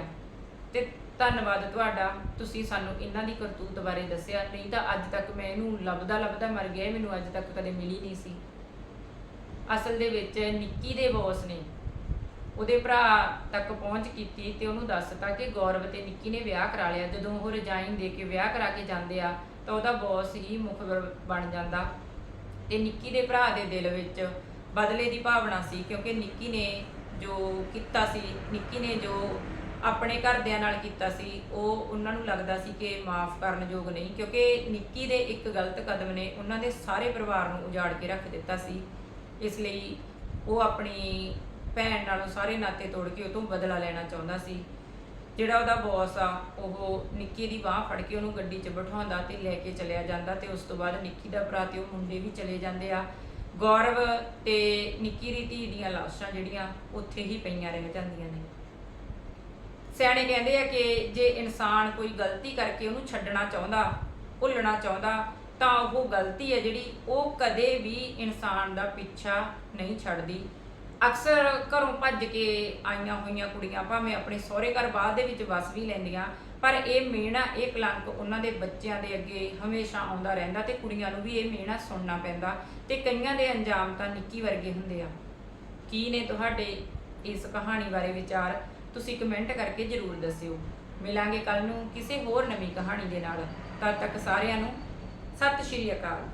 ਤੇ ਧੰਨਵਾਦ ਤੁਹਾਡਾ, ਤੁਸੀਂ ਸਾਨੂੰ ਇਹਨਾਂ ਦੀ ਕਰਤੂਤ ਬਾਰੇ ਦੱਸਿਆ। ਨਹੀਂ ਤਾਂ ਅੱਜ ਤੱਕ ਮੈਂ ਇਹਨੂੰ ਲੱਭਦਾ ਲੱਭਦਾ ਮਰ ਗਿਆ ਮੈਨੂੰ ਅੱਜ ਤੱਕ ਕਦੇ ਮਿਲੀ ਨਹੀਂ ਸੀ। ਅਸਲ ਦੇ ਵਿੱਚ ਨਿੱਕੀ ਦੇ ਬੌਸ ਨੇ ਉਹਦੇ ਭਰਾ ਤੱਕ ਪਹੁੰਚ ਕੀਤੀ ਤੇ ਉਹਨੂੰ ਦੱਸਤਾ ਕਿ ਗੌਰਵ ਤੇ ਨਿੱਕੀ ਨੇ ਵਿਆਹ ਕਰਾ ਲਿਆ। ਜਦੋਂ ਉਹ ਰਿਜ਼ਾਈਨ ਦੇ ਕੇ ਵਿਆਹ ਕਰਾ ਕੇ ਜਾਂਦੇ ਆ, ਤਾਂ ਉਹਦਾ ਬੌਸ ਹੀ ਮੁਖਬਰ ਬਣ ਜਾਂਦਾ। ਤੇ ਨਿੱਕੀ ਦੇ ਭਰਾ ਦੇ ਦਿਲ ਵਿੱਚ ਬਦਲੇ ਦੀ ਭਾਵਨਾ ਸੀ, ਕਿਉਂਕਿ ਨਿੱਕੀ ਨੇ ਜੋ ਕੀਤਾ ਸੀ, ਨਿੱਕੀ ਨੇ ਜੋ ਆਪਣੇ ਘਰਦਿਆਂ ਨਾਲ ਕੀਤਾ ਸੀ, ਉਹ ਉਹਨਾਂ ਨੂੰ ਲੱਗਦਾ ਸੀ ਕਿ ਮਾਫ ਕਰਨ ਯੋਗ ਨਹੀਂ, ਕਿਉਂਕਿ ਨਿੱਕੀ ਦੇ ਇੱਕ ਗਲਤ ਕਦਮ ਨੇ ਉਹਨਾਂ ਦੇ ਸਾਰੇ ਪਰਿਵਾਰ ਨੂੰ ਉਜਾੜ ਕੇ ਰੱਖ ਦਿੱਤਾ ਸੀ। ਇਸ ਲਈ ਉਹ ਆਪਣੀ ਭੈਣ ਨਾਲੋਂ ਸਾਰੇ ਨਾਤੇ ਤੋੜ ਕੇ ਉਹ ਤੋਂ ਬਦਲਾ ਲੈਣਾ ਚਾਹੁੰਦਾ ਸੀ। ਜਿਹੜਾ ਉਹਦਾ ਬੌਸ ਆ, ਉਹ ਨਿੱਕੀ ਦੀ ਬਾਹ ਫੜ ਕੇ ਉਹਨੂੰ ਗੱਡੀ 'ਚ ਬਿਠਾਉਂਦਾ ਤੇ ਲੈ ਕੇ ਚਲਿਆ ਜਾਂਦਾ ਤੇ ਉਸ ਤੋਂ ਬਾਅਦ ਨਿੱਕੀ ਦਾ ਭਰਾ ਤੇ ਉਹ ਮੁੰਡੇ ਵੀ ਚਲੇ ਜਾਂਦੇ ਆ। ਗੌਰਵ ਤੇ ਨਿੱਕੀ ਦੀ ਧੀ ਦੀਆਂ ਲਾਸ਼ਾਂ ਜਿਹੜੀਆਂ ਉੱਥੇ ਹੀ ਪਈਆਂ ਰਹਿ ਜਾਂਦੀਆਂ ਨੇ। ਸਿਆਣੇ ਕਹਿੰਦੇ ਆ ਕਿ ਜੇ ਇਨਸਾਨ ਕੋਈ ਗਲਤੀ ਕਰਕੇ ਉਹਨੂੰ ਛੱਡਣਾ ਚਾਹੁੰਦਾ, ਭੁੱਲਣਾ ਚਾਹੁੰਦਾ, ਤਾਂ ਉਹ ਗਲਤੀ ਹੈ ਜਿਹੜੀ ਉਹ ਕਦੇ ਵੀ ਇਨਸਾਨ ਦਾ ਪਿੱਛਾ ਨਹੀਂ ਛੱਡਦੀ। ਅਕਸਰ ਘਰੋਂ ਭੱਜ ਕੇ ਆਈਆਂ ਹੋਈਆਂ ਕੁੜੀਆਂ ਭਾਵੇਂ ਆਪਣੇ ਸਹੁਰੇ ਘਰ ਬਾਅਦ ਦੇ ਵਿੱਚ ਵਸ ਵੀ ਲੈਂਦੀਆਂ, ਪਰ ਇਹ ਮਿਹਣਾ, ਇਹ ਕਲੰਕ ਉਹਨਾਂ ਦੇ ਬੱਚਿਆਂ ਦੇ ਅੱਗੇ ਹਮੇਸ਼ਾ ਆਉਂਦਾ ਰਹਿੰਦਾ ਤੇ ਕੁੜੀਆਂ ਨੂੰ ਵੀ ਇਹ ਮਿਹਣਾ ਸੁਣਨਾ ਪੈਂਦਾ ਤੇ ਕਈਆਂ ਦੇ ਅੰਜਾਮ ਤਾਂ ਨਿੱਕੀ ਵਰਗੇ ਹੁੰਦੇ ਆ। ਕੀ ਨੇ ਤੁਹਾਡੇ ਇਸ ਕਹਾਣੀ ਬਾਰੇ ਵਿਚਾਰ? ਤੁਸੀਂ ਕਮੈਂਟ ਕਰਕੇ ਜਰੂਰ ਦੱਸਿਓ। ਮਿਲਾਂਗੇ ਕੱਲ ਨੂੰ ਕਿਸੇ ਹੋਰ ਨਵੀਂ ਕਹਾਣੀ ਦੇ ਨਾਲ। ਤਦ ਤੱਕ ਸਾਰਿਆਂ ਨੂੰ ਸਤਿ ਸ਼੍ਰੀ ਅਕਾਲ।